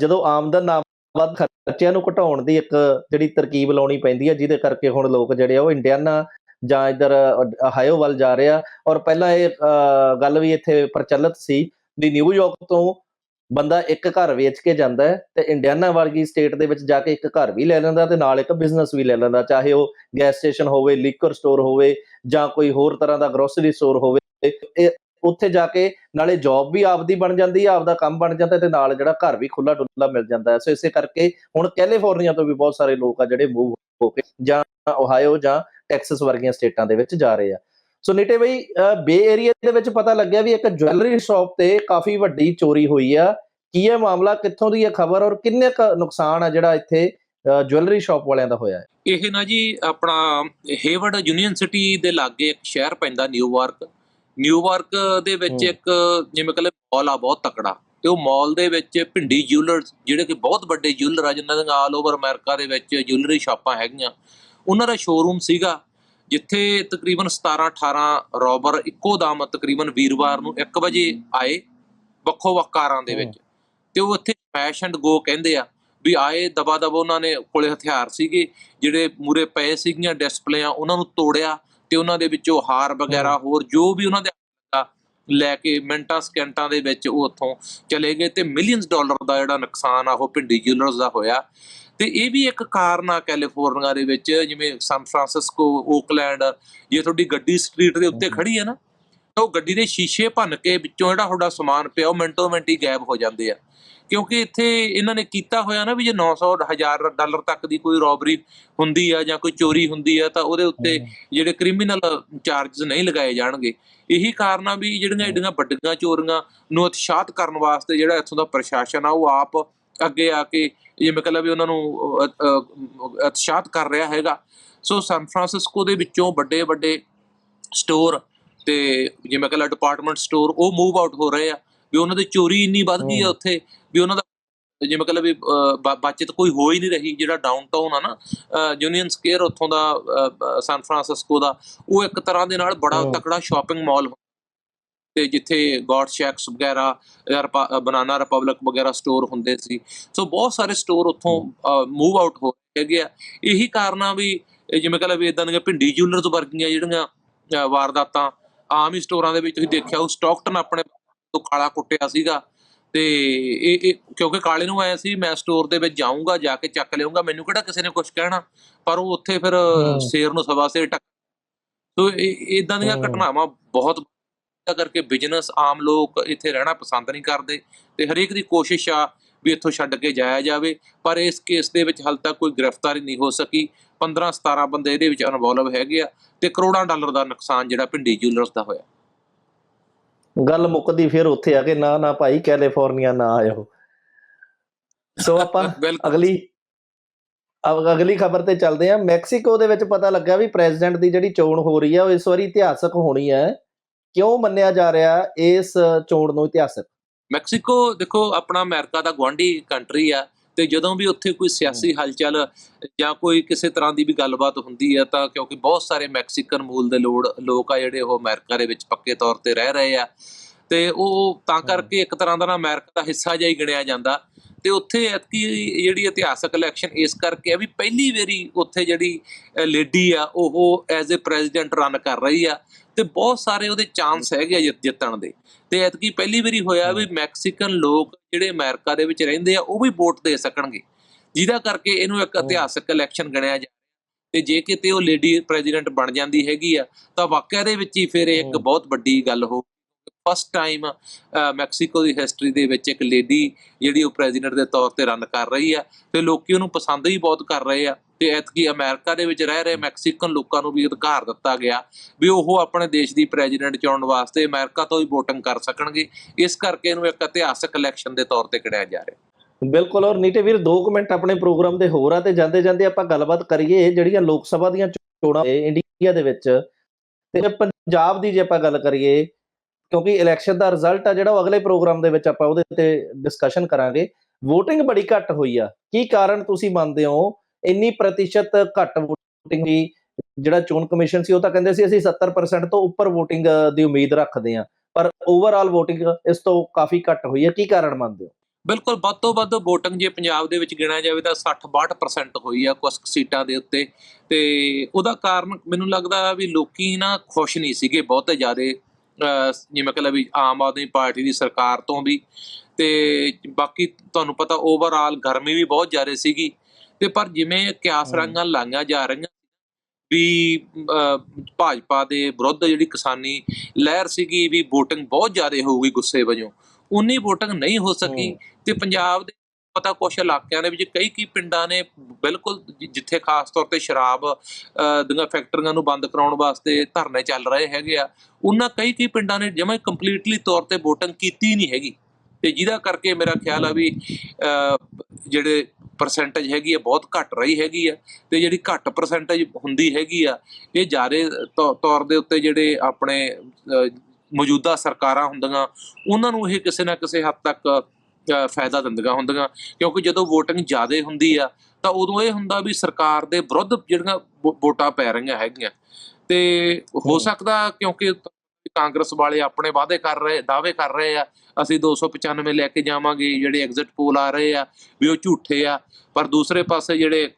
A: ਜਦੋਂ ਆਮਦਨ ਨਾ ਵੱਧ ਖਰਚਿਆਂ ਨੂੰ ਘਟਾਉਣ ਦੀ ਇੱਕ ਜਿਹੜੀ ਤਰਕੀਬ ਲਾਉਣੀ ਪੈਂਦੀ ਹੈ ਜਿਹਦੇ ਕਰਕੇ ਹੁਣ ਲੋਕ ਜਿਹੜੇ ਆ ਉਹ ਇੰਡੀਆਨਾ ਜਾਂ ਇਧਰ ਹਾਇਓ ਵੱਲ ਜਾ ਰਿਹਾ। ਔਰ ਪਹਿਲਾਂ ਇਹ ਗੱਲ ਵੀ ਇੱਥੇ ਪ੍ਰਚਲਿਤ ਸੀ ਵੀ ਨਿਊਯਾਰਕ ਤੋਂ ਬੰਦਾ ਇੱਕ ਘਰ ਵੇਚ ਕੇ ਜਾਂਦਾ ਹੈ ਤੇ ਇੰਡੀਆਨਾ ਵਰਗੀ ਸਟੇਟ ਦੇ ਵਿੱਚ ਜਾ ਕੇ ਇੱਕ ਘਰ ਵੀ ਲੈ ਲੈਂਦਾ ਤੇ ਨਾਲ ਇੱਕ ਬਿਜ਼ਨਸ ਵੀ ਲੈ ਲੈਂਦਾ, ਚਾਹੇ ਉਹ ਗੈਸ ਸਟੇਸ਼ਨ ਹੋਵੇ ਲਿਕਰ ਸਟੋਰ ਹੋਵੇ ਜਾਂ ਕੋਈ ਹੋਰ ਤਰ੍ਹਾਂ ਦਾ ਗਰੋਸਰੀ ਸਟੋਰ ਹੋਵੇ। ਇਹ ਉੱਥੇ ਜਾ ਕੇ ਨਾਲੇ ਜੌਬ ਵੀ ਆਪਦੀ ਬਣ ਜਾਂਦੀ ਹੈ, ਆਪਦਾ ਕੰਮ ਬਣ ਜਾਂਦਾ ਤੇ ਨਾਲ ਜਿਹੜਾ ਘਰ ਵੀ ਖੁੱਲਾ ਡੁੱਲਾ ਮਿਲ ਜਾਂਦਾ ਹੈ। ਸੋ ਇਸੇ ਕਰਕੇ ਹੁਣ ਕੈਲੀਫੋਰਨੀਆ ਤੋਂ ਵੀ ਬਹੁਤ ਸਾਰੇ ਲੋਕ ਆ ਜਿਹੜੇ ਮੂਵ ਹੋ ਕੇ ਜਾਂ ਓਹਾਇਓ ਜਾਂ ਟੈਕਸਸ ਵਰਗੀਆਂ ਸਟੇਟਾਂ ਦੇ ਵਿੱਚ ਜਾ ਰਹੇ ਆ। ਸੋ ਨਿਟੇ ਬਈ ਬੇ ਏਰੀਆ ਦੇ ਵਿੱਚ ਪਤਾ ਲੱਗਿਆ ਵੀ ਇੱਕ ਜੁਐਲਰੀ ਸ਼ਾਪ ਤੇ ਕਾਫੀ ਵੱਡੀ ਚੋਰੀ ਹੋਈ ਆ। ਕੀ ਇਹ ਮਾਮਲਾ ਕਿੱਥੋਂ ਦੀ ਹੈ ਖਬਰ ਔਰ ਕਿੰਨੇ ਕੁ ਨੁਕਸਾਨ ਆ ਜਿਹੜਾ ਇੱਥੇ ਜੁਐਲਰੀ ਸ਼ਾਪ ਵਾਲਿਆਂ ਦਾ ਹੋਇਆ ਹੈ?
B: ਇਹ ਨਾ ਜੀ ਆਪਣਾ ਹੇਵਰਡ ਯੂਨੀਅਨ ਸਿਟੀ ਦੇ ਲਾਗੇ ਇੱਕ ਸ਼ਹਿਰ ਪੈਂਦਾ ਨਿਊਯਾਰਕ ਨਿਊਯਾਰਕ ਦੇ ਵਿੱਚ। ਇੱਕ ਜਿਵੇਂ ਕਹਿੰਦੇ ਮਾਲ ਆ ਬਹੁਤ ਤਕੜਾ। ਤੇ ਉਹ ਮਾਲ ਦੇ ਵਿੱਚ ਭਿੰਡੀ ਜਿਊਲਰਸ ਜਿਹੜੇ ਕਿ ਬਹੁਤ ਵੱਡੇ ਜਿਊਲਰ ਆ ਜਿਨ੍ਹਾਂ ਦੀਆਂ ਆਲ ਓਵਰ ਅਮਰੀਕਾ ਦੇ ਵਿੱਚ ਜਿਊਲਰੀ ਸ਼ਾਪਾਂ ਹੈਗੀਆਂ। ਉਹਨਾਂ ਦਾ ਸ਼ੋਰੂਮ ਸੀਗਾ ਜਿੱਥੇ ਤਕਰੀਬਨ 17 18 ਰੋਬਰ ਇੱਕੋ ਦਮ ਤਕਰੀਬਨ ਵੀਰਵਾਰ ਨੂੰ 1 ਵਜੇ ਆਏ ਵੱਖੋ ਵੱਖ ਕਾਰਾਂ ਦੇ ਵਿੱਚ। ਤੇ ਉਹ ਇੱਥੇ ਫੈਸ਼ ਐਂਡ ਗੋ ਕਹਿੰਦੇ ਆ ਵੀ ਆਏ ਦਬਾ ਦਬਾ ਉਹਨਾਂ ਨੇ ਕੋਲੇ ਹਥਿਆਰ ਸੀਗੇ ਜਿਹੜੇ ਮੂਰੇ ਪਏ ਸੀਗੀਆਂ ਡਿਸਪਲੇਆਂ ਉਹਨਾਂ ਨੂੰ ਤੋੜਿਆ ਤੇ ਉਹਨਾਂ ਦੇ ਵਿੱਚੋਂ ਹਾਰ ਵਗੈਰਾ ਹੋਰ ਜੋ ਵੀ ਉਹਨਾਂ ਦੇ ਲੈ ਕੇ ਮਿੰਟਾਂ ਸਕਿੰਟਾਂ ਦੇ ਵਿੱਚ ਉਹ ਉੱਥੋਂ ਚਲੇ ਗਏ ਤੇ ਮਿਲੀਅਨਸ ਡਾਲਰ ਦਾ ਜਿਹੜਾ ਨੁਕਸਾਨ ਆ ਉਹ ਭਿੰਡੀ ਜਿਊਲਰਸ ਦਾ ਹੋਇਆ। ਤੇ ਇਹ ਵੀ ਇੱਕ ਕਾਰਨ ਆ ਕੈਲੀਫੋਰਨੀਆ ਦੇ ਵਿੱਚ ਜਿਵੇਂ ਸਨ ਫਰਾਂਸਿਸਕੋ ਓਕਲੈਂਡ ਜੇ ਤੁਹਾਡੀ ਗੱਡੀ ਸਟਰੀਟ ਦੇ ਉੱਤੇ ਖੜੀ ਹੈ ਨਾ ਤਾਂ ਉਹ ਗੱਡੀ ਦੇ ਸ਼ੀਸ਼ੇ ਭੰਨ ਕੇ ਵਿੱਚੋਂ ਜਿਹੜਾ ਤੁਹਾਡਾ ਸਮਾਨ ਪਿਆ ਉਹ ਮਿੰਟੋ ਮਿੰਟ ਹੀ ਗਾਇਬ ਹੋ ਜਾਂਦੇ ਆ। ਕਿਉਂਕਿ ਇੱਥੇ ਇਹਨਾਂ ਨੇ ਕੀਤਾ ਹੋਇਆ ਨਾ ਵੀ ਜੇ 900 1000 ਡਾਲਰ ਤੱਕ ਦੀ ਕੋਈ ਰੋਬਰੀ ਹੁੰਦੀ ਆ ਜਾਂ ਕੋਈ ਚੋਰੀ ਹੁੰਦੀ ਆ ਤਾਂ ਉਹਦੇ ਉੱਤੇ ਜਿਹੜੇ ਕ੍ਰਿਮੀਨਲ ਚਾਰजेस ਨਹੀਂ ਲਗਾਏ ਜਾਣਗੇ। ਇਹੀ ਕਾਰਨ ਆ ਵੀ ਜਿਹੜੀਆਂ ਏਡੀਆਂ ਵੱਡੀਆਂ ਚੋਰੀਆਂ ਨੂੰ ਉਤਸ਼ਾਹਤ ਕਰਨ ਵਾਸਤੇ ਜਿਹੜਾ ਇੱਥੋਂ ਦਾ ਪ੍ਰਸ਼ਾਸਨ ਆ ਉਹ ਆਪ ਅੱਗੇ ਆ ਕੇ ਜਿਵੇਂ ਕਹਿੰਦਾ ਵੀ ਉਹਨਾਂ ਨੂੰ ਉਤਸ਼ਾਹਤ ਕਰ ਰਿਹਾ ਹੈਗਾ ਸੋ ਸਨ ਫਰਾਂਸਿਸਕੋ ਦੇ ਵਿੱਚੋਂ ਵੱਡੇ ਵੱਡੇ ਸਟੋਰ ਤੇ ਜਿਵੇਂ ਕਹਿੰਦਾ ਡਿਪਾਰਟਮੈਂਟ ਸਟੋਰ ਉਹ ਮੂਵ ਆਊਟ ਹੋ ਰਹੇ ਆ ਵੀ ਉਹਨਾਂ ਦੀ ਚੋਰੀ ਇੰਨੀ ਵੱਧ ਗਈ ਆ। ਉੱਥੇ ਵੀ ਉਹਨਾਂ ਦਾ ਜਿਵੇਂ ਕਹਿੰਦਾ ਵੀ ਬਚਤ ਕੋਈ ਹੋ ਹੀ ਨਹੀਂ ਰਹੀ ਜਿਹੜਾ ਡਾਊਨਟਾਊਨ ਆ ਨਾ ਯੂਨੀਅਨ ਸਕੁਅਰ ਉੱਥੋਂ ਦਾ ਸਨ ਫਰਾਂਸਿਸਕੋ ਦਾ ਉਹ ਇੱਕ ਤਰ੍ਹਾਂ ਦੇ ਨਾਲ ਬੜਾ। ਤਕੜਾ ਸ਼ਾਪਿੰਗ ਮਾਲ ਤੇ ਜਿੱਥੇ ਗॉड ਸ਼ੈਕਸ ਵਗੈਰਾ ਬਨਾਨਾ ਰਿਪਬਲਿਕ ਵਗੈਰਾ ਸਟੋਰ ਹੁੰਦੇ ਸੀ ਸੋ ਬਹੁਤ ਸਾਰੇ ਸਟੋਰ ਉੱਥੋਂ ਮੂਵ ਆਊਟ ਹੋ ਹੈਗੇ ਆ ਇਹੀ ਕਾਰਨਾਂ ਵੀ ਜਿਵੇਂ ਕਹ ਲਵੇ ਇਦਾਂ ਦੀਆਂ ਭਿੰਡੀ ਜੂਲਰਸ ਵਰਗੀਆਂ ਜਿਹੜੀਆਂ ਵਾਰਦਾਤਾਂ ਆਮ ਹੀ ਸਟੋਰਾਂ ਦੇ ਵਿੱਚ ਤੁਸੀਂ ਦੇਖਿਆ ਉਹ ਸਟਾਕਟਨ ਆਪਣੇ ਤੋਂ ਕਾਲਾ ਕੁੱਟਿਆ ਸੀਗਾ ਤੇ ਇਹ ਇਹ ਕਿਉਂਕਿ ਕਾਲੇ ਨੂੰ ਆਇਆ ਸੀ ਮੈਂ ਸਟੋਰ ਦੇ ਵਿੱਚ ਜਾਊਂਗਾ ਜਾ ਕੇ ਚੱਕ ਲਿਆਉਂਗਾ ਮੈਨੂੰ ਕਿਹੜਾ ਕਿਸੇ ਨੇ ਕੁਝ ਕਹਿਣਾ ਪਰ ਉਹ ਉੱਥੇ ਫਿਰ। ਸ਼ੇਰ ਨੂੰ ਸਵਾ ਸ਼ੇਰ ਟੱਕ ਸੋ ਇਦਾਂ ਦੀਆਂ। ਘਟਨਾਵਾਂ ਬਹੁਤ ਤਾਂ ਕਰਕੇ ਬਿਜ਼ਨਸ ਆਮ ਲੋਕ ਇੱਥੇ ਰਹਿਣਾ ਪਸੰਦ ਨਹੀਂ ਕਰਦੇ ਤੇ ਹਰੇਕ ਦੀ ਕੋਸ਼ਿਸ਼ ਆ ਵੀ ਇੱਥੋਂ ਛੱਡ ਕੇ ਜਾਇਆ ਜਾਵੇ ਪਰ ਇਸ ਕੇਸ ਦੇ ਵਿੱਚ ਹਾਲ ਤੱਕ ਕੋਈ ਗ੍ਰਿਫਤਾਰੀ ਨਹੀਂ ਹੋ ਸਕੀ। 15 17 ਬੰਦੇ ਇਹਦੇ ਵਿੱਚ ਇਨਵੋਲਵ ਹੈਗੇ ਆ ਤੇ ਕਰੋੜਾਂ ਡਾਲਰ ਦਾ ਨੁਕਸਾਨ ਜਿਹੜਾ ਭਿੰਡੀ ਜੂਲਰਸ ਦਾ ਹੋਇਆ।
A: ਗੱਲ ਮੁੱਕਦੀ ਫਿਰ ਉੱਥੇ ਆ ਕੇ ਨਾ ਨਾ ਭਾਈ ਕੈਲੀਫੋਰਨੀਆ ਨਾ ਆਇਓ। ਸੋ ਆਪਾਂ [LAUGHS] ਅਗਲੀ ਅਗ- ਅਗਲੀ ਖਬਰ ਤੇ ਚੱਲਦੇ ਆ ਮੈਕਸੀਕੋ ਦੇ ਵਿੱਚ ਪਤਾ ਲੱਗਾ ਵੀ ਪ੍ਰੈਜ਼ੀਡੈਂਟ ਦੀ ਜਿਹੜੀ ਚੋਣ ਹੋ ਰਹੀ ਆ ਉਹ ਇਸ ਵਾਰੀ ਇਤਿਹਾਸਕ ਹੋਣੀ ਹੈ। ਕਿਉਂ ਮੰਨਿਆ ਜਾ ਰਿਹਾ ਇਸ ਚੋਣ ਨੂੰ ਇਤਿਹਾਸਕ?
B: ਮੈਕਸੀਕੋ ਦੇਖੋ ਆਪਣਾ ਅਮਰੀਕਾ ਦਾ ਗਵਾਂਢੀ ਕੰਟਰੀ ਆ ਤੇ ਜਦੋਂ ਵੀ ਉੱਥੇ ਕੋਈ ਸਿਆਸੀ ਹਲਚਲ ਜਾਂ ਕੋਈ ਕਿਸੇ ਤਰ੍ਹਾਂ ਦੀ ਵੀ ਗੱਲਬਾਤ ਹੁੰਦੀ ਆ ਤਾਂ ਕਿਉਂਕਿ ਬਹੁਤ ਸਾਰੇ ਮੈਕਸੀਕਨ ਮੂਲ ਦੇ ਲੋੜ ਲੋਕ ਆ ਜਿਹੜੇ ਉਹ ਅਮਰੀਕਾ ਦੇ ਵਿੱਚ ਪੱਕੇ ਤੌਰ ਤੇ ਰਹਿ ਰਹੇ ਆ ਤੇ ਉਹ ਤਾਂ ਕਰਕੇ ਇੱਕ ਤਰ੍ਹਾਂ ਦਾ ਨਾ ਅਮਰੀਕਾ ਦਾ ਹਿੱਸਾ ਜਿਹਾ ਹੀ ਗਿਣਿਆ ਜਾਂਦਾ ਤੇ ਉੱਥੇ ਐਤਕੀ ਜਿਹੜੀ ਇਤਿਹਾਸਕ ਇਲੈਕਸ਼ਨ ਇਸ ਕਰਕੇ ਆ ਵੀ ਪਹਿਲੀ ਵਾਰੀ ਉੱਥੇ ਜਿਹੜੀ ਲੇਡੀ ਆ ਉਹ ਐਜ਼ ਅ ਪ੍ਰੈਜ਼ੀਡੈਂਟ ਰਨ ਕਰ ਰਹੀ ਆ ਤੇ ਬਹੁਤ ਸਾਰੇ ਉਹਦੇ ਚਾਂਸ ਹੈਗੇ ਆ ਜਿੱਤ- ਜਿੱਤਣ ਦੇ। ਤੇ ਐਤਕੀ ਪਹਿਲੀ ਵਾਰੀ ਹੋਇਆ ਵੀ ਮੈਕਸੀਕਨ ਲੋਕ ਜਿਹੜੇ ਅਮਰੀਕਾ ਦੇ ਵਿੱਚ ਰਹਿੰਦੇ ਆ ਉਹ ਵੀ ਵੋਟ ਦੇ ਸਕਣਗੇ। ਜਿਹਦਾ ਕਰਕੇ ਇਹਨੂੰ ਇੱਕ। ਇਤਿਹਾਸਕ ਇਲੈਕਸ਼ਨ ਗਿਣਿਆ ਜਾ ਤੇ ਜੇ ਕਿਤੇ ਉਹ ਲੇਡੀ ਪ੍ਰੈਜ਼ੀਡੈਂਟ ਬਣ ਜਾਂਦੀ ਹੈਗੀ ਆ ਤਾਂ ਵਾਕਿਆ ਦੇ ਵਿੱਚ ਹੀ ਫਿਰ ਇਹ ਇੱਕ
A: ਹਮ।
B: ਬਹੁਤ ਵੱਡੀ ਗੱਲ ਹੋ ਫਸਟ ਟਾਈਮ ਮੈਕਸੀਕੋ ਦੀ ਹਿਸਟਰੀ ਦੇ ਵਿੱਚ ਇੱਕ ਲੇਡੀ ਜਿਹੜੀ ਉਹ ਪ੍ਰੈਜ਼ੀਡੈਂਟ ਦੇ ਤੌਰ ਤੇ ਰਨ ਕਰ ਰਹੀ ਆ ਤੇ ਲੋਕੀ ਉਹਨੂੰ ਪਸੰਦ ਵੀ ਬਹੁਤ ਕਰ ਰਹੇ ਆ। ਤੇ ਐਤਕੀ ਅਮਰੀਕਾ ਦੇ ਵਿੱਚ ਰਹਿ ਰਹੇ ਮੈਕਸੀਕਨ ਲੋਕਾਂ ਨੂੰ ਵੀ ਅਧਿਕਾਰ ਦਿੱਤਾ ਗਿਆ ਵੀ ਉਹ ਆਪਣੇ ਦੇਸ਼ ਦੀ ਪ੍ਰੈਜ਼ੀਡੈਂਟ ਚੁਣਨ ਵਾਸਤੇ ਅਮਰੀਕਾ ਤੋਂ ਹੀ VOTING ਕਰ ਸਕਣਗੇ। ਇਸ ਕਰਕੇ ਇਹਨੂੰ ਇੱਕ ਇਤਿਹਾਸਕ ਇਲੈਕਸ਼ਨ ਦੇ ਤੌਰ ਤੇ ਗਿਣਿਆ ਜਾ ਰਿਹਾ।
A: ਬਿਲਕੁਲ, ਔਰ ਨੀਟੇ ਵੀਰ 2 ਮਿੰਟ ਆਪਣੇ ਪ੍ਰੋਗਰਾਮ ਦੇ ਹੋਰ ਆ ਤੇ ਜਾਂਦੇ ਜਾਂਦੇ ਆਪਾਂ ਗੱਲਬਾਤ ਕਰੀਏ ਜਿਹੜੀਆਂ ਲੋਕ ਸਭਾ ਦੀਆਂ ਚੋਣਾਂ ਇਹ ਇੰਡੀਆ ਦੇ ਵਿੱਚ। ਤੇ ਪੰਜਾਬ ਦੀ ਜੇ ਆਪਾਂ ਗੱਲ ਕਰੀਏ, ਕਿਉਂਕਿ ਇਲੈਕਸ਼ਨ ਦਾ ਰਿਜ਼ਲਟ ਆ ਜਿਹੜਾ ਉਹ ਅਗਲੇ ਪ੍ਰੋਗਰਾਮ ਦੇ ਵਿੱਚ ਆਪਾਂ ਉਹਦੇ ਤੇ ਡਿਸਕਸ਼ਨ ਕਰਾਂਗੇ। VOTING ਬੜੀ ਘੱਟ ਹੋਈ ਆ। ਕੀ ਕਾਰਨ ਤੁਸੀਂ ਮੰਨਦੇ ਹੋ? ਇੰਨੀ ਪ੍ਰਤੀਸ਼ਤ ਘੱਟ VOTING ਦੀ ਜਿਹੜਾ ਚੋਣ ਕਮਿਸ਼ਨ ਸੀ, ਉਹ ਤਾਂ ਕਹਿੰਦੇ ਸੀ ਅਸੀਂ 70% ਤੋਂ ਉੱਪਰ VOTING ਦੀ ਉਮੀਦ ਰੱਖਦੇ ਹਾਂ, ਪਰ ਓਵਰਆਲ VOTING ਇਸ ਤੋਂ ਕਾਫੀ ਘੱਟ ਹੋਈ ਹੈ, ਕੀ ਕਾਰਨ ਮੰਨਦੇ ਹੋ?
B: ਬਿਲਕੁਲ, ਵੱਧ ਤੋਂ ਵੱਧ VOTING ਜੇ ਪੰਜਾਬ ਦੇ ਵਿੱਚ ਗਿਣਿਆ ਜਾਵੇ ਤਾਂ 60-62% ਹੋਈ ਆ ਕੁਝ ਸੀਟਾਂ ਦੇ ਉੱਤੇ, ਤੇ ਉਹਦਾ ਕਾਰਨ ਮੈਨੂੰ ਲੱਗਦਾ ਵੀ ਲੋਕੀ ਨਾ ਖੁਸ਼ ਨਹੀਂ ਸੀਗੇ ਬਹੁਤੇ ਜ਼ਿਆਦੇ, ਅਹ, ਜਿਵੇਂ ਕਿ ਵੀ ਆਮ ਆਦਮੀ ਪਾਰਟੀ ਦੀ ਸਰਕਾਰ ਤੋਂ ਵੀ, ਤੇ ਬਾਕੀ ਤੁਹਾਨੂੰ ਪਤਾ ਓਵਰਆਲ ਗਰਮੀ ਵੀ ਬਹੁਤ ਜ਼ਿਆਦਾ ਸੀਗੀ ਤੇ ਪਰ ਜਿਵੇਂ ਕਿਆਸ। ਰੰਗਾਂ ਲਾਈਆਂ ਜਾ ਰਹੀਆਂ ਵੀ ਭਾਜਪਾ ਦੇ ਵਿਰੁੱਧ ਜਿਹੜੀ ਕਿਸਾਨੀ ਲਹਿਰ ਸੀਗੀ ਵੀ VOTING ਬਹੁਤ ਜ਼ਿਆਦਾ ਹੋਊਗੀ ਗੁੱਸੇ ਵਜੋਂ ਉਨੀ VOTING ਨਹੀਂ ਹੋ ਸਕੀ ਤੇ ਪੰਜਾਬ ਦੇ ਪਤਾ ਕੁਛ ਇਲਾਕਿਆਂ ਦੇ ਵਿੱਚ ਕਈ ਕੀ ਪਿੰਡਾਂ ਨੇ ਬਿਲਕੁਲ ਜਿੱਥੇ ਖਾਸ ਤੌਰ ਤੇ ਸ਼ਰਾਬ ਦੀਆਂ ਫੈਕਟਰੀਆਂ ਨੂੰ ਬੰਦ ਕਰਾਉਣ ਵਾਸਤੇ ਧਰਨੇ ਚੱਲ ਰਹੇ ਹੈਗੇ ਆ ਉਹਨਾਂ ਕਈ ਕੀ ਪਿੰਡਾਂ ਨੇ ਜਮਾਂ ਕੰਪਲੀਟਲੀ ਤੌਰ ਤੇ VOTING ਕੀਤੀ ਨਹੀਂ ਹੈਗੀ ਤੇ ਜਿਹਦਾ ਕਰਕੇ ਮੇਰਾ ਖਿਆਲ ਆ ਵੀ ਜਿਹੜੇ ਪਰਸੈਂਟੇਜ ਹੈਗੀ ਆ ਬਹੁਤ ਘੱਟ ਰਹੀ ਹੈਗੀ ਆ ਤੇ ਜਿਹੜੀ ਘੱਟ ਪਰਸੈਂਟੇਜ ਹੁੰਦੀ ਹੈਗੀ ਆ ਇਹ ਜਾਰੇ ਤੌਰ ਦੇ ਉੱਤੇ ਜਿਹੜੇ ਆਪਣੇ ਮੌਜੂਦਾ ਸਰਕਾਰਾਂ ਹੁੰਦੀਆਂ ਉਹਨਾਂ ਨੂੰ ਇਹ ਕਿਸੇ ਨਾ ਕਿਸੇ ਹੱਦ ਤੱਕ ਫਾਇਦਾ ਦਿੰਦੀਆਂ ਹੁੰਦੀਆਂ ਕਿਉਂਕਿ ਜਦੋਂ VOTING ਜ਼ਿਆਦਾ ਹੁੰਦੀ ਆ ਤਾਂ ਉਦੋਂ ਇਹ ਹੁੰਦਾ ਵੀ ਸਰਕਾਰ ਦੇ ਵਿਰੁੱਧ ਜਿਹੜੀਆਂ ਵੋਟਾਂ ਪੈ ਰਹੀਆਂ ਹੈਗੀਆਂ ਤੇ ਹੋ। ਸਕਦਾ ਕਿਉਂਕਿ ਕਾਂਗਰਸ ਵਾਲੇ ਆਪਣੇ ਵਾਅਦੇ ਕਰ ਰਹੇ, ਦਾਅਵੇ ਕਰ ਰਹੇ ਆ, ਅਸੀਂ 295 ਲੈ ਕੇ ਜਾਵਾਂਗੇ, ਜਿਹੜੇ ਐਗਜ਼ਿਟ ਪੋਲ ਆ ਰਹੇ ਆ, ਵੀ ਉਹ ਝੂਠੇ ਆ। ਪਰ ਦੂਸਰੇ ਪਾਸੇ ਜਿਹੜੇ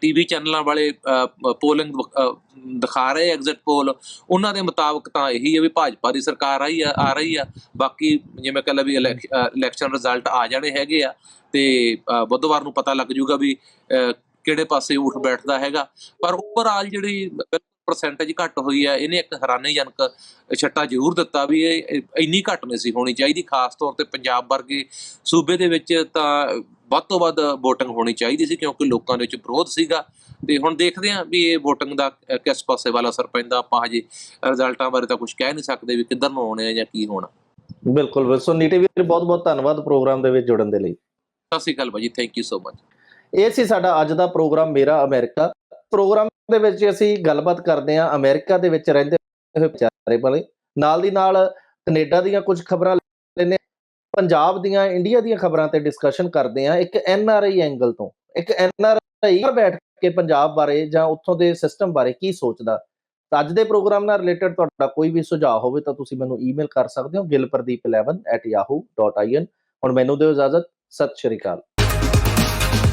B: ਟੀਵੀ ਚੈਨਲਾਂ ਵਾਲੇ ਪੋਲਿੰਗ ਦਿਖਾ ਰਹੇ ਐਗਜ਼ਿਟ ਪੋਲ ਉਹਨਾਂ ਦੇ ਮੁਤਾਬਕ ਤਾਂ ਇਹੀ ਹੈ ਵੀ ਭਾਜਪਾ ਦੀ ਸਰਕਾਰ ਆਈ ਆ ਆ ਰਹੀ ਆ। ਬਾਕੀ ਜਿਵੇਂ ਕਹ ਲਾ ਵੀ ਇਲੈਕਸ਼ਨ ਰਿਜ਼ਲਟ ਆ ਜਾਣੇ ਹੈਗੇ ਆ, ਤੇ ਬੁੱਧਵਾਰ ਨੂੰ ਪਤਾ ਲੱਗ ਜੂਗਾ ਵੀ ਕਿਹੜੇ ਪਾਸੇ ਉੱਠ ਬੈਠਦਾ ਹੈਗਾ। ਪਰ ਓਵਰਆਲ ਜਿਹੜੀ ਪਰਸੈਂਟੇਜ ਘੱਟ ਹੋਈ ਆ ਇਹਨੇ ਇੱਕ ਹੈਰਾਨੀਜਨਕ ਛੱਟਾ ਜ਼ਰੂਰ ਦਿੱਤਾ ਵੀ ਇਹ ਇੰਨੀ ਘੱਟ ਨਹੀਂ ਸੀ ਹੋਣੀ ਚਾਹੀਦੀ ਖਾਸ ਤੌਰ ਤੇ ਪੰਜਾਬ ਵਰਗੇ ਸੂਬੇ ਦੇ ਵਿੱਚ ਤਾਂ ਵੱਧ ਤੋਂ ਵੱਧ VOTING ਹੋਣੀ ਚਾਹੀਦੀ ਸੀ ਕਿਉਂਕਿ ਲੋਕਾਂ ਦੇ ਵਿੱਚ ਵਿਰੋਧ ਸੀਗਾ। ਤੇ ਹੁਣ ਦੇਖਦੇ ਹਾਂ ਵੀ ਇਹ VOTING ਦਾ ਕਿਸ ਪਾਸੇ ਵਾਲਾ ਅਸਰ ਪੈਂਦਾ ਆਪਾਂ ਹਜੇ ਰਿਜ਼ਲਟਾਂ ਬਾਰੇ ਤਾਂ ਕੁਝ ਕਹਿ ਨਹੀਂ ਸਕਦੇ ਵੀ ਕਿੱਧਰ ਨੂੰ ਆਉਣੇ ਆ ਜਾਂ ਕੀ ਹੋਣਾ।
A: ਬਿਲਕੁਲ ਬਿਲਕੁਲ ਸੋ ਨੀਟੇ ਵੀਰ ਬਹੁਤ ਬਹੁਤ ਧੰਨਵਾਦ ਪ੍ਰੋਗਰਾਮ ਦੇ ਵਿੱਚ ਜੁੜਨ ਦੇ ਲਈ।
B: ਸਤਿ ਸ਼੍ਰੀ ਅਕਾਲ ਭਾਜੀ ਥੈਂਕ ਯੂ ਸੋ ਮਚ
A: ਇਹ ਸੀ ਸਾਡਾ ਅੱਜ ਦਾ ਪ੍ਰੋਗਰਾਮ ਮੇਰਾ ਅਮਰੀਕਾ। ਪ੍ਰੋਗਰਾਮ ਦੇ ਵਿੱਚ ਅਸੀਂ ਗੱਲਬਾਤ ਕਰਦੇ ਹਾਂ ਅਮਰੀਕਾ ਦੇ ਵਿੱਚ ਰਹਿੰਦੇ ਹੋਏ ਵਿਚਾਰੇ ਵਾਲੇ। ਨਾਲ ਦੀ ਨਾਲ ਕੈਨੇਡਾ ਦੀਆਂ ਕੁਝ ਖਬਰਾਂ ਲੈਂਦੇ ਹਾਂ, ਪੰਜਾਬ ਦੀਆਂ ਇੰਡੀਆ ਦੀਆਂ ਖਬਰਾਂ ਤੇ ਡਿਸਕਸ਼ਨ ਕਰਦੇ ਹਾਂ। ਇੱਕ ਐਨ ਆਰ ਆਈ ਐਂਗਲ ਤੋਂ ਇੱਕ ਐਨ ਆਰ ਆਈ ਬੈਠ ਕੇ ਪੰਜਾਬ ਬਾਰੇ ਜਾਂ ਉੱਥੋਂ ਦੇ ਸਿਸਟਮ ਬਾਰੇ ਕੀ ਸੋਚਦਾ। ਤਾਂ ਅੱਜ ਦੇ ਪ੍ਰੋਗਰਾਮ ਨਾਲ ਰਿਲੇਟਡ ਤੁਹਾਡਾ ਕੋਈ ਵੀ ਸੁਝਾਅ ਹੋਵੇ ਤਾਂ ਤੁਸੀਂ ਮੈਨੂੰ ਈਮੇਲ ਕਰ ਸਕਦੇ ਹੋ gilpardeep11@yahoo.in ਹੁਣ ਮੈਨੂੰ ਦਿਓ ਇਜਾਜ਼ਤ ਸਤਿ ਸ਼੍ਰੀ ਅਕਾਲ।